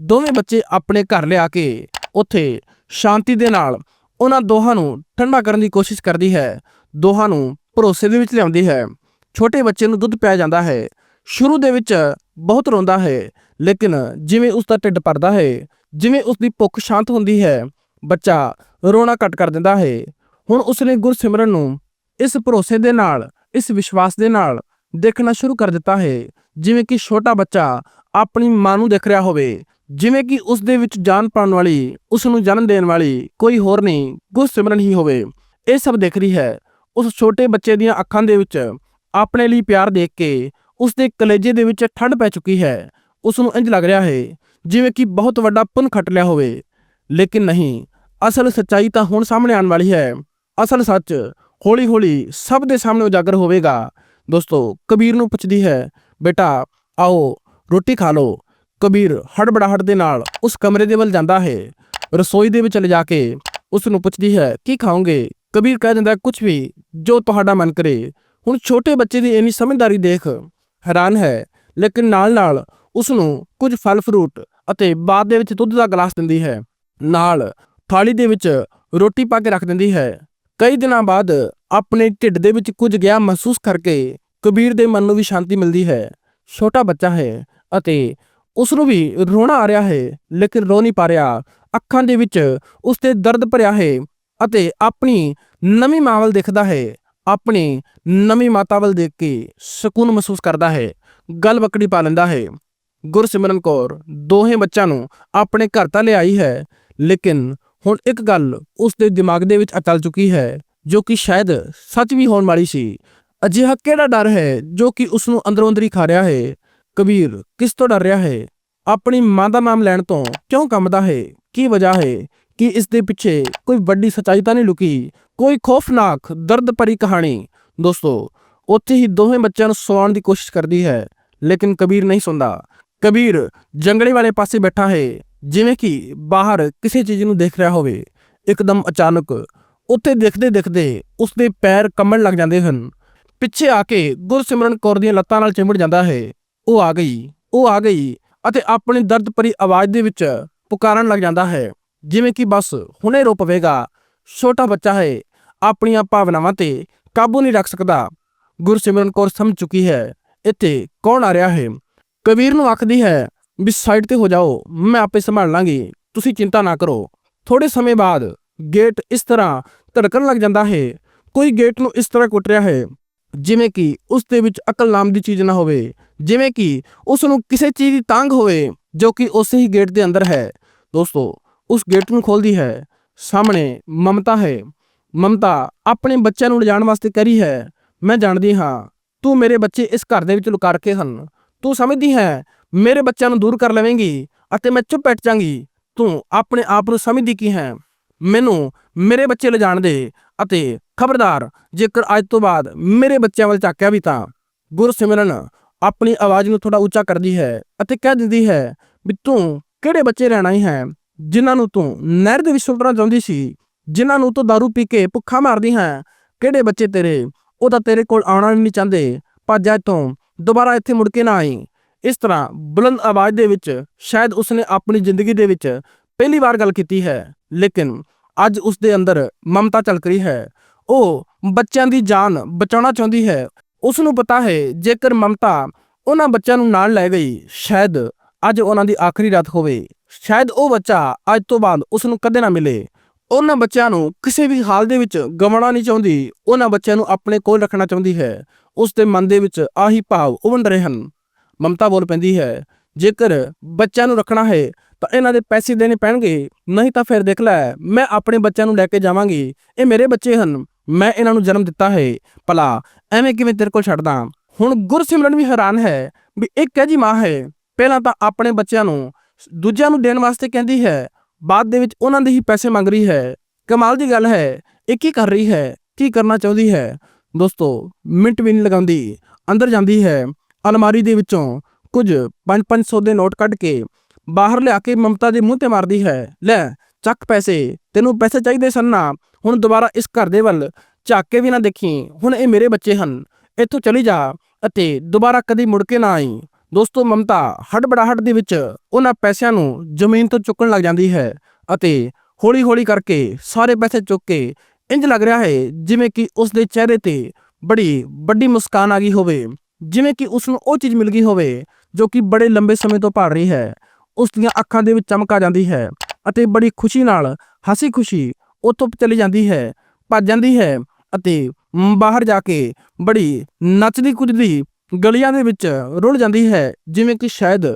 ਦੋਵੇਂ ਬੱਚੇ ਆਪਣੇ ਘਰ ਲਿਆ ਕੇ ਉੱਥੇ ਸ਼ਾਂਤੀ ਦੇ ਨਾਲ ਉਹਨਾਂ ਦੋਹਾਂ ਨੂੰ ਠੰਡਾ ਕਰਨ ਦੀ ਕੋਸ਼ਿਸ਼ ਕਰਦੀ ਹੈ। ਦੋਹਾਂ ਨੂੰ ਭਰੋਸੇ ਦੇ ਵਿੱਚ ਲਿਆਉਂਦੀ ਹੈ। ਛੋਟੇ ਬੱਚੇ ਨੂੰ ਦੁੱਧ ਪਿਆ ਜਾਂਦਾ ਹੈ। ਸ਼ੁਰੂ ਦੇ ਵਿੱਚ ਬਹੁਤ ਰੋਂਦਾ ਹੈ, ਲੇਕਿਨ ਜਿਵੇਂ ਉਸ ਦਾ ਢਿੱਡ ਭਰਦਾ ਹੈ ਜਿਵੇਂ ਉਸ ਦੀ ਭੁੱਖ ਸ਼ਾਂਤ ਹੁੰਦੀ ਹੈ, ਬੱਚਾ ਰੋਣਾ ਘੱਟ ਕਰ ਦਿੰਦਾ ਹੈ। ਹੁਣ ਉਸਨੇ ਗੁਰਸਿਮਰਨ ਨੂੰ ਇਸ ਭਰੋਸੇ ਦੇ ਨਾਲ, ਇਸ ਵਿਸ਼ਵਾਸ ਦੇ ਨਾਲ ਦੇਖਣਾ ਸ਼ੁਰੂ ਕਰ ਦਿੱਤਾ ਹੈ, ਜਿਵੇਂ ਕਿ ਛੋਟਾ ਬੱਚਾ ਆਪਣੀ ਮਾਂ ਨੂੰ ਦੇਖ ਰਿਹਾ ਹੋਵੇ। ਜਿਵੇਂ ਕਿ ਉਸ ਦੇ ਵਿੱਚ ਜਾਨ ਪਾਉਣ ਵਾਲੀ ਉਸ ਨੂੰ ਜਨਮ ਦੇਣ ਵਾਲੀ ਕੋਈ ਹੋਰ ਨਹੀਂ, ਗੁਰਸਿਮਰਨ ਹੀ ਹੋਵੇ। ਇਹ ਸਭ ਦੇਖ ਰਹੀ ਹੈ। ਉਸ ਛੋਟੇ ਬੱਚੇ ਦੀਆਂ ਅੱਖਾਂ ਦੇ ਵਿੱਚ ਆਪਣੇ ਲਈ ਪਿਆਰ ਦੇਖ ਕੇ ਉਸ ਦੇ ਕਲੇਜੇ ਦੇ ਵਿੱਚ ਠੰਡ ਪੈ ਚੁੱਕੀ ਹੈ। ਉਸ ਨੂੰ ਇੰਜ ਲੱਗ ਰਿਹਾ ਹੈ ਜਿਵੇਂ ਕਿ ਬਹੁਤ ਵੱਡਾ ਪੁੰਨ ਖੱਟ ਲਿਆ ਹੋਵੇ। ਲੇਕਿਨ ਨਹੀਂ, ਅਸਲ ਸੱਚਾਈ ਤਾਂ ਹੁਣ ਸਾਹਮਣੇ ਆਉਣ ਵਾਲੀ ਹੈ। ਅਸਲ ਸੱਚ ਹੌਲੀ-ਹੌਲੀ ਸਭ ਦੇ ਸਾਹਮਣੇ ਉਜਾਗਰ ਹੋਵੇਗਾ। ਦੋਸਤੋ, ਕਬੀਰ ਨੂੰ ਪੁੱਛਦੀ ਹੈ, ਬੇਟਾ, ਆਓ, ਰੋਟੀ ਖਾ ਲਓ। ਕਬੀਰ ਹੜਬੜਾਹਟ ਦੇ ਨਾਲ ਉਸ ਕਮਰੇ ਦੇ ਵੱਲ ਜਾਂਦਾ ਹੈ। ਰਸੋਈ ਦੇ ਵਿੱਚ ਲਿਜਾ ਕੇ ਉਸ ਨੂੰ ਪੁੱਛਦੀ ਹੈ, ਕੀ ਖਾਓਗੇ? ਕਬੀਰ ਕਹਿ ਦਿੰਦਾ ਕੁਝ ਵੀ, ਜੋ ਤੁਹਾਡਾ ਮਨ ਕਰੇ। ਹੁਣ ਛੋਟੇ ਬੱਚੇ ਦੀ ਇੰਨੀ ਸਮਝਦਾਰੀ ਦੇਖ ਹੈਰਾਨ ਹੈ, ਲੇਕਿਨ ਨਾਲ-ਨਾਲ ਉਸ ਨੂੰ ਕੁਝ ਫਲ ਫਰੂਟ ਅਤੇ ਬਾਅਦ ਦੇ ਵਿੱਚ ਦੁੱਧ ਦਾ ਗਲਾਸ ਦਿੰਦੀ ਹੈ। ਨਾਲ ਥਾਲੀ ਦੇ ਵਿੱਚ ਰੋਟੀ ਪਾ ਕੇ ਰੱਖ ਦਿੰਦੀ ਹੈ। ਕਈ ਦਿਨਾਂ ਬਾਅਦ ਆਪਣੇ ਢਿੱਡ ਦੇ ਵਿੱਚ ਕੁਝ ਗਿਆ ਮਹਿਸੂਸ ਕਰਕੇ ਕਬੀਰ ਦੇ ਮਨ ਨੂੰ ਵੀ ਸ਼ਾਂਤੀ ਮਿਲਦੀ ਹੈ। ਛੋਟਾ ਬੱਚਾ ਹੈ ਅਤੇ ਉਸ ਨੂੰ ਵੀ ਰੋਣਾ ਆ ਰਿਹਾ ਹੈ, ਲੇਕਿਨ ਰੋ ਨਹੀਂ ਪਾ ਰਿਹਾ। ਅੱਖਾਂ ਦੇ ਵਿੱਚ ਉਸ ਤੇ ਦਰਦ ਭਰਿਆ ਹੈ ਅਤੇ ਆਪਣੀ ਨਵੀਂ ਮਾਂ ਵੱਲ ਦੇਖਦਾ ਹੈ। ਆਪਣੀ ਨਵੀਂ ਮਾਤਾ ਵੱਲ ਦੇਖ ਕੇ ਸਕੂਨ ਮਹਿਸੂਸ ਕਰਦਾ ਹੈ। ਗਲ ਬੱਕੜੀ ਪਾ ਲੈਂਦਾ ਹੈ। ਗੁਰਸਿਮਰਨ ਕੌਰ ਦੋਹੇ ਬੱਚਿਆਂ ਨੂੰ ਆਪਣੇ ਘਰ ਤਾਂ ਲਿਆਈ ਹੈ, ਲੇਕਿਨ ਹੁਣ ਇੱਕ ਗੱਲ ਉਸ ਦੇ ਦਿਮਾਗ ਦੇ ਵਿੱਚ ਅਚਲ ਚੁੱਕੀ ਹੈ, ਜੋ ਕਿ ਸ਼ਾਇਦ ਸੱਚ ਵੀ ਹੋਣ ਵਾਲੀ ਸੀ। ਅਜਿਹਾ ਕਿਹੜਾ ਡਰ ਹੈ ਜੋ ਕਿ ਉਸ ਨੂੰ ਅੰਦਰੋਂ ਅੰਦਰ ਹੀ ਖਾ ਰਿਹਾ ਹੈ? ਕਬੀਰ, ਕਿਸ ਤੋਂ ਡਰ ਰਿਹਾ ਹੈ? ਆਪਣੀ ਮਾਂ ਦਾ ਨਾਮ ਲੈਣ ਤੋਂ ਕਿਉਂ ਕੰਬਦਾ ਹੈ? ਕੀ ਵਜ੍ਹਾ ਹੈ ਕਿ ਇਸ ਦੇ ਪਿੱਛੇ ਕੋਈ ਵੱਡੀ ਸੱਚਾਈ ਤਾਂ ਨਹੀਂ ਲੁਕੀ? ਕੋਈ ਖੌਫਨਾਕ, ਦਰਦ ਭਰੀ ਕਹਾਣੀ? ਦੋਸਤੋ, ਉੱਥੇ ਹੀ ਦੋਵੇਂ ਬੱਚਿਆਂ ਨੂੰ ਸੁਣਾਉਣ ਦੀ ਕੋਸ਼ਿਸ਼ ਕਰਦੀ ਹੈ, ਲੇਕਿਨ ਕਬੀਰ ਨਹੀਂ ਸੁਣਦਾ। ਕਬੀਰ ਜੰਗਲੇ ਵਾਲੇ ਪਾਸੇ ਬੈਠਾ ਹੈ, ਜਿਵੇਂ ਕਿ ਬਾਹਰ ਕਿਸੇ ਚੀਜ਼ ਨੂੰ ਦੇਖ ਰਿਹਾ ਹੋਵੇ। ਇੱਕਦਮ ਅਚਾਨਕ ਉੱਥੇ ਦੇਖਦੇ ਦੇਖਦੇ ਉਸਦੇ ਪੈਰ ਕੰਬਣ ਲੱਗ ਜਾਂਦੇ ਹਨ। ਪਿੱਛੇ ਆ ਕੇ ਗੁਰਸਿਮਰਨ ਕੌਰ ਦੀਆਂ ਲੱਤਾਂ ਨਾਲ ਚਿੰਬੜ ਜਾਂਦਾ ਹੈ। ਉਹ ਆ ਗਈ, ਉਹ ਆ ਗਈ ਅਤੇ ਆਪਣੀ ਦਰਦ ਭਰੀ ਆਵਾਜ਼ ਦੇ ਵਿੱਚ ਪੁਕਾਰਨ ਲੱਗ ਜਾਂਦਾ ਹੈ, ਜਿਵੇਂ ਕਿ ਬਸ ਹੁਣੇ ਰੋ ਪਵੇਗਾ। ਛੋਟਾ ਬੱਚਾ ਹੈ, ਆਪਣੀਆਂ ਭਾਵਨਾਵਾਂ ਤੇ ਕਾਬੂ ਨਹੀਂ ਰੱਖ ਸਕਦਾ। ਗੁਰਸਿਮਰਨ ਕੌਰ ਸਮਝ ਚੁੱਕੀ ਹੈ, ਇੱਥੇ ਕੌਣ ਆ ਰਿਹਾ ਹੈ? ਕਬੀਰ ਨੂੰ ਆਖਦੀ ਹੈ ਵੀ ਸਾਈਡ ਤੇ ਹੋ ਜਾਓ, ਮੈਂ ਆਪੇ ਸੰਭਾਲ ਲਾਂਗੀ, ਤੁਸੀਂ ਚਿੰਤਾ ਨਾ ਕਰੋ। ਥੋੜੇ ਸਮੇਂ ਬਾਅਦ ਗੇਟ ਇਸ ਤਰ੍ਹਾਂ ਧੜਕਣ ਲੱਗ ਜਾਂਦਾ ਹੈ, ਕੋਈ ਗੇਟ ਨੂੰ ਇਸ ਤਰ੍ਹਾਂ ਕੁੱਟ ਰਿਹਾ ਹੈ, ਜਿਵੇਂ ਕਿ ਉਸ ਦੇ ਵਿੱਚ ਅਕਲ ਨਾਮ ਦੀ ਚੀਜ਼ ਨਾ ਹੋਵੇ, ਜਿਵੇਂ ਕਿ ਉਸ ਨੂੰ ਕਿਸੇ ਚੀਜ਼ ਦੀ ਤਾਂਗ ਹੋਵੇ, ਜੋ ਕਿ ਉਸੇ ਹੀ ਗੇਟ ਦੇ ਅੰਦਰ ਹੈ। ਦੋਸਤੋ, ਉਸ ਗੇਟ ਨੂੰ ਖੋਲਦੀ ਹੈ, ਸਾਹਮਣੇ ਮਮਤਾ ਹੈ। ਮਮਤਾ ਆਪਣੇ ਬੱਚਿਆਂ ਨੂੰ ਲਿਜਾਣ ਵਾਸਤੇ ਕਰੀ ਹੈ, ਮੈਂ ਜਾਣਦੀ ਹਾਂ, ਤੂੰ ਮੇਰੇ ਬੱਚੇ ਇਸ ਘਰ ਦੇ ਵਿੱਚ ਲੁਕਾ ਰੱਖੇ ਹਨ। ਤੂੰ ਸਮਝਦੀ ਹੈ, ਮੇਰੇ ਬੱਚਿਆਂ ਨੂੰ ਦੂਰ ਕਰ ਲਵੇਂਗੀ ਅਤੇ ਮੈਂ ਚੁੱਪ ਬੈਠ ਜਾਵਾਂਗੀ ਤੂੰ ਆਪਣੇ ਆਪ ਨੂੰ ਸਮਝਦੀ ਕੀ ਹੈ? ਮੈਨੂੰ ਮੇਰੇ ਬੱਚੇ ਲਿਜਾਣ ਦੇ ਅਤੇ ਖਬਰਦਾਰ, ਜੇਕਰ ਅੱਜ ਤੋਂ ਬਾਅਦ ਮੇਰੇ ਬੱਚਿਆਂ ਵੱਲ ਝਾਕਿਆ ਵੀ ਤਾਂ ਗੁਰਸਿਮਰਨ ਆਪਣੀ ਆਵਾਜ਼ ਨੂੰ ਥੋੜਾ ਉੱਚਾ ਕਰਦੀ ਹੈ ਅਤੇ ਕਹਿ ਦਿੰਦੀ ਹੈ ਵੀ ਤੂੰ ਕਿਹੜੇ ਬੱਚੇ ਰਹਿਣਾ ਹੀ ਹੈ, ਜਿਨ੍ਹਾਂ ਨੂੰ ਤੂੰ ਨਹਿਰ ਦੇ ਵਿੱਚ ਸੁੱਟਣਾ ਚਾਹੁੰਦੀ ਸੀ, ਜਿਨ੍ਹਾਂ ਨੂੰ ਤੂੰ दारू ਪੀ ਕੇ ਭੁੱਖਾ ਮਾਰਦੀ ਹੈ, ਕਿਹੜੇ ਬੱਚੇ ਤੇਰੇ, ਉਹ ਤਾਂ ਤੇਰੇ ਕੋਲ ਆਉਣਾ ਨਹੀਂ ਚਾਹੁੰਦੇ ਭੱਜ ਜਾ ਤੋਂ ਦੁਬਾਰਾ ਇੱਥੇ ਮੁੜ ਕੇ ਨਾ ਆਈ। ਇਸ ਤਰ੍ਹਾਂ ਬੁਲੰਦ ਆਵਾਜ਼ ਦੇ ਵਿੱਚ ਸ਼ਾਇਦ ਉਸਨੇ ਆਪਣੀ ਜ਼ਿੰਦਗੀ ਦੇ ਵਿੱਚ ਪਹਿਲੀ ਵਾਰ ਗੱਲ ਕੀਤੀ ਹੈ, ਲੇਕਿਨ ਅੱਜ ਉਸ ਦੇ ਅੰਦਰ ਮਮਤਾ ਝਲਕ ਰਹੀ ਹੈ। ਉਹ ਬੱਚਿਆਂ ਦੀ ਜਾਨ ਬਚਾਉਣਾ ਚਾਹੁੰਦੀ ਹੈ। ਉਸ ਨੂੰ ਪਤਾ ਹੈ, ਜੇਕਰ ਮਮਤਾ ਉਹਨਾਂ ਬੱਚਿਆਂ ਨੂੰ ਨਾਲ ਲੈ ਗਈ, ਸ਼ਾਇਦ ਅੱਜ ਉਹਨਾਂ ਦੀ ਆਖਰੀ ਰਾਤ ਹੋਵੇ। ਸ਼ਾਇਦ ਉਹ ਬੱਚਾ ਅੱਜ ਤੋਂ ਬਾਅਦ ਉਸ ਨੂੰ ਕਦੇ ਨਾ ਮਿਲੇ। ਉਹਨਾਂ ਬੱਚਿਆਂ ਨੂੰ ਕਿਸੇ ਵੀ ਹਾਲ ਦੇ ਵਿੱਚ ਗਵਾਉਣਾ ਨਹੀਂ ਚਾਹੁੰਦੀ। ਉਹਨਾਂ ਬੱਚਿਆਂ ਨੂੰ ਆਪਣੇ ਕੋਲ ਰੱਖਣਾ ਚਾਹੁੰਦੀ ਹੈ। ਉਸ ਦੇ ਮਨ ਦੇ ਵਿੱਚ ਆਹੀ ਭਾਵ ਉਵੰਡ ਰਹੇ ਹਨ। ਮਮਤਾ ਬੋਲ ਪੈਂਦੀ ਹੈ, ਜੇਕਰ ਬੱਚਿਆਂ ਨੂੰ ਰੱਖਣਾ ਹੈ, ਤਾਂ ਇਹਨਾਂ ਦੇ ਪੈਸੇ ਦੇਣੇ ਪੈਣਗੇ, ਨਹੀਂ ਤਾਂ ਫਿਰ ਦੇਖ ਲੈ, ਮੈਂ ਆਪਣੇ ਬੱਚਿਆਂ ਨੂੰ ਲੈ ਕੇ ਜਾਵਾਂਗੀ। ਇਹ ਮੇਰੇ ਬੱਚੇ ਹਨ, ਮੈਂ ਇਹਨਾਂ ਨੂੰ ਜਨਮ ਦਿੱਤਾ ਹੈ। ਭਲਾ, ਐਵੇਂ ਕਿਵੇਂ ਤੇਰੇ ਕੋਲ ਛੱਡਦਾ? ਹੁਣ ਗੁਰਸਿਮਰਨ ਵੀ ਹੈਰਾਨ ਹੈ ਵੀ ਇਹ ਕਹਿ ਜੀ ਮਾਂ ਹੈ? ਪਹਿਲਾਂ ਤਾਂ ਆਪਣੇ ਬੱਚਿਆਂ ਨੂੰ, ਦੂਜਿਆਂ ਨੂੰ ਦੇਣ ਵਾਸਤੇ ਕਹਿੰਦੀ ਹੈ, ਬਾਅਦ ਦੇ ਵਿੱਚ ਉਹਨਾਂ ਦੇ ਹੀ ਪੈਸੇ ਮੰਗ ਰਹੀ ਹੈ। ਕਮਾਲ ਦੀ ਗੱਲ ਹੈ, ਇਹ ਕੀ ਕਰ ਰਹੀ ਹੈ? ਕੀ ਕਰਨਾ ਚਾਹੁੰਦੀ ਹੈ? ਦੋਸਤੋ, ਮਿੰਟ ਵੀ ਨਹੀਂ ਲਗਾਉਂਦੀ। ਅੰਦਰ ਜਾਂਦੀ ਹੈ। ਅਲਮਾਰੀ ਦੇ ਵਿੱਚੋਂ ਕੁਝ 5-500 ਦੇ ਨੋਟ ਕੱਢ ਕੇ ਬਾਹਰ ਲਿਆ ਕੇ ਮਮਤਾ ਦੇ ਮੂੰਹ ਤੇ ਮਾਰਦੀ ਹੈ। ਲੈ, ਚੱਕ ਪੈਸੇ। ਤੈਨੂੰ ਪੈਸੇ ਚਾਹੀਦੇ ਸਨ ਨਾ। ਹੁਣ ਦੁਬਾਰਾ ਇਸ ਘਰ ਦੇ ਵੱਲ ਝਾਕ ਕੇ ਵੀ ਨਾ ਦੇਖੀ। ਹੁਣ ਇਹ ਮੇਰੇ ਬੱਚੇ ਹਨ। ਇੱਥੋਂ ਚਲੀ ਜਾ ਅਤੇ ਦੁਬਾਰਾ ਕਦੀ ਮੁੜ ਕੇ ਨਾ ਆਈ। ਦੋਸਤੋ, ਮਮਤਾ ਹੜਬੜਾਹਟ ਦੇ ਵਿੱਚ ਉਹਨਾਂ ਪੈਸਿਆਂ ਨੂੰ ਜ਼ਮੀਨ ਤੋਂ ਚੁੱਕਣ ਲੱਗ ਜਾਂਦੀ ਹੈ ਅਤੇ ਹੌਲੀ-ਹੌਲੀ ਕਰਕੇ ਸਾਰੇ ਪੈਸੇ ਚੁੱਕ ਕੇ ਇੰਜ ਲੱਗ ਰਿਹਾ ਹੈ ਜਿਵੇਂ ਕਿ ਉਸ ਦੇ ਚਿਹਰੇ ਤੇ ਬੜੀ ਵੱਡੀ ਮੁਸਕਾਨ ਆ ਗਈ ਹੋਵੇ, ਜਿਵੇਂ ਕਿ ਉਸ ਨੂੰ ਉਹ ਚੀਜ਼ ਮਿਲ ਗਈ ਹੋਵੇ ਜੋ ਕਿ ਬੜੇ ਲੰਬੇ ਸਮੇਂ ਤੋਂ ਭਾਲ ਰਹੀ ਹੈ। ਉਸ ਦੀਆਂ ਅੱਖਾਂ ਦੇ ਵਿੱਚ ਚਮਕ ਆ ਜਾਂਦੀ ਹੈ ਅਤੇ ਬੜੀ ਖੁਸ਼ੀ ਨਾਲ ਹਸੀ ਖੁਸ਼ੀ ਉੱਥੋਂ ਚਲੀ ਜਾਂਦੀ ਹੈ, ਭੱਜ ਜਾਂਦੀ ਹੈ ਅਤੇ ਬਾਹਰ ਜਾ ਕੇ ਬੜੀ ਨੱਚਦੀ ਕੁੱਦਦੀ ਗਲੀਆਂ ਦੇ ਵਿੱਚ ਰੁਲ ਜਾਂਦੀ ਹੈ, ਜਿਵੇਂ ਕਿ ਸ਼ਾਇਦ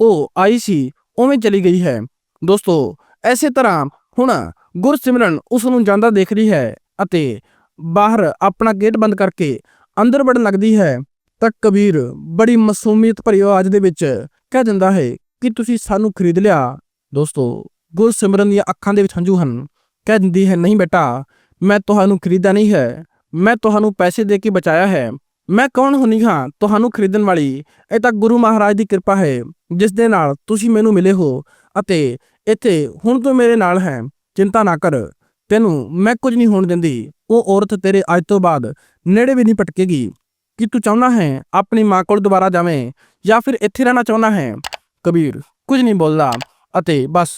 ਉਹ ਆਈ ਸੀ, ਉਵੇਂ ਚਲੀ ਗਈ ਹੈ। ਦੋਸਤੋ, ਐਸੇ ਤਰ੍ਹਾਂ ਹੁਣ ਗੁਰਸਿਮਰਨ ਉਸ ਨੂੰ ਜਾਂਦਾ ਦੇਖ ਰਹੀ ਹੈ ਅਤੇ ਬਾਹਰ ਆਪਣਾ ਗੇਟ ਬੰਦ ਕਰਕੇ ਅੰਦਰ ਵੜਨ ਲੱਗਦੀ ਹੈ, ਤਾਂ ਕਬੀਰ ਬੜੀ ਮਾਸੂਮੀਅਤ ਭਰੀ ਆਵਾਜ਼ ਦੇ ਵਿੱਚ ਕਹਿ ਦਿੰਦਾ ਹੈ ਕਿ ਤੁਸੀਂ ਸਾਨੂੰ ਖਰੀਦ ਲਿਆ। ਦੋਸਤੋ, ਗੁਰਸਿਮਰਨ ਦੀਆਂ ਅੱਖਾਂ ਦੇ ਵਿੱਚ ਹੰਝੂ ਹਨ। ਕਹਿ ਦਿੰਦੀ ਹੈ, ਨਹੀਂ ਬੇਟਾ, ਮੈਂ ਤੁਹਾਨੂੰ ਖਰੀਦਾ ਨਹੀਂ ਹੈ। ਮੈਂ ਤੁਹਾਨੂੰ ਪੈਸੇ ਦੇ ਕੇ ਬਚਾਇਆ ਹੈ। ਮੈਂ ਕੌਣ ਹੁੰਨੀ ਹਾਂ ਤੁਹਾਨੂੰ ਖਰੀਦਣ ਵਾਲੀ? ਇਹ ਤਾਂ ਗੁਰੂ ਮਹਾਰਾਜ ਦੀ ਕਿਰਪਾ ਹੈ, ਜਿਸ ਦੇ ਨਾਲ ਤੁਸੀਂ ਮੈਨੂੰ ਮਿਲੇ ਹੋ ਅਤੇ ਇੱਥੇ ਹੁਣ ਤੋਂ ਮੇਰੇ ਨਾਲ ਹੈ। ਚਿੰਤਾ ਨਾ ਕਰ। ਤੈਨੂੰ ਮੈਂ ਕੁਝ ਨਹੀਂ ਹੋਣ ਦਿੰਦੀ। ਉਹ ਔਰਤ ਤੇਰੇ ਅੱਜ ਤੋਂ ਬਾਅਦ ਨੇੜੇ ਵੀ ਨਹੀਂ ਭਟਕੇਗੀ। ਕਿ ਤੂੰ ਚਾਹੁੰਦਾ ਹੈ ਆਪਣੀ ਮਾਂ ਕੋਲ ਦੁਬਾਰਾ ਜਾਵੇਂ ਜਾਂ ਫਿਰ ਇੱਥੇ ਰਹਿਣਾ ਚਾਹੁੰਦਾ ਹੈ? ਕਬੀਰ, ਕੁਝ ਨਹੀਂ ਬੋਲਦਾ ਅਤੇ ਬਸ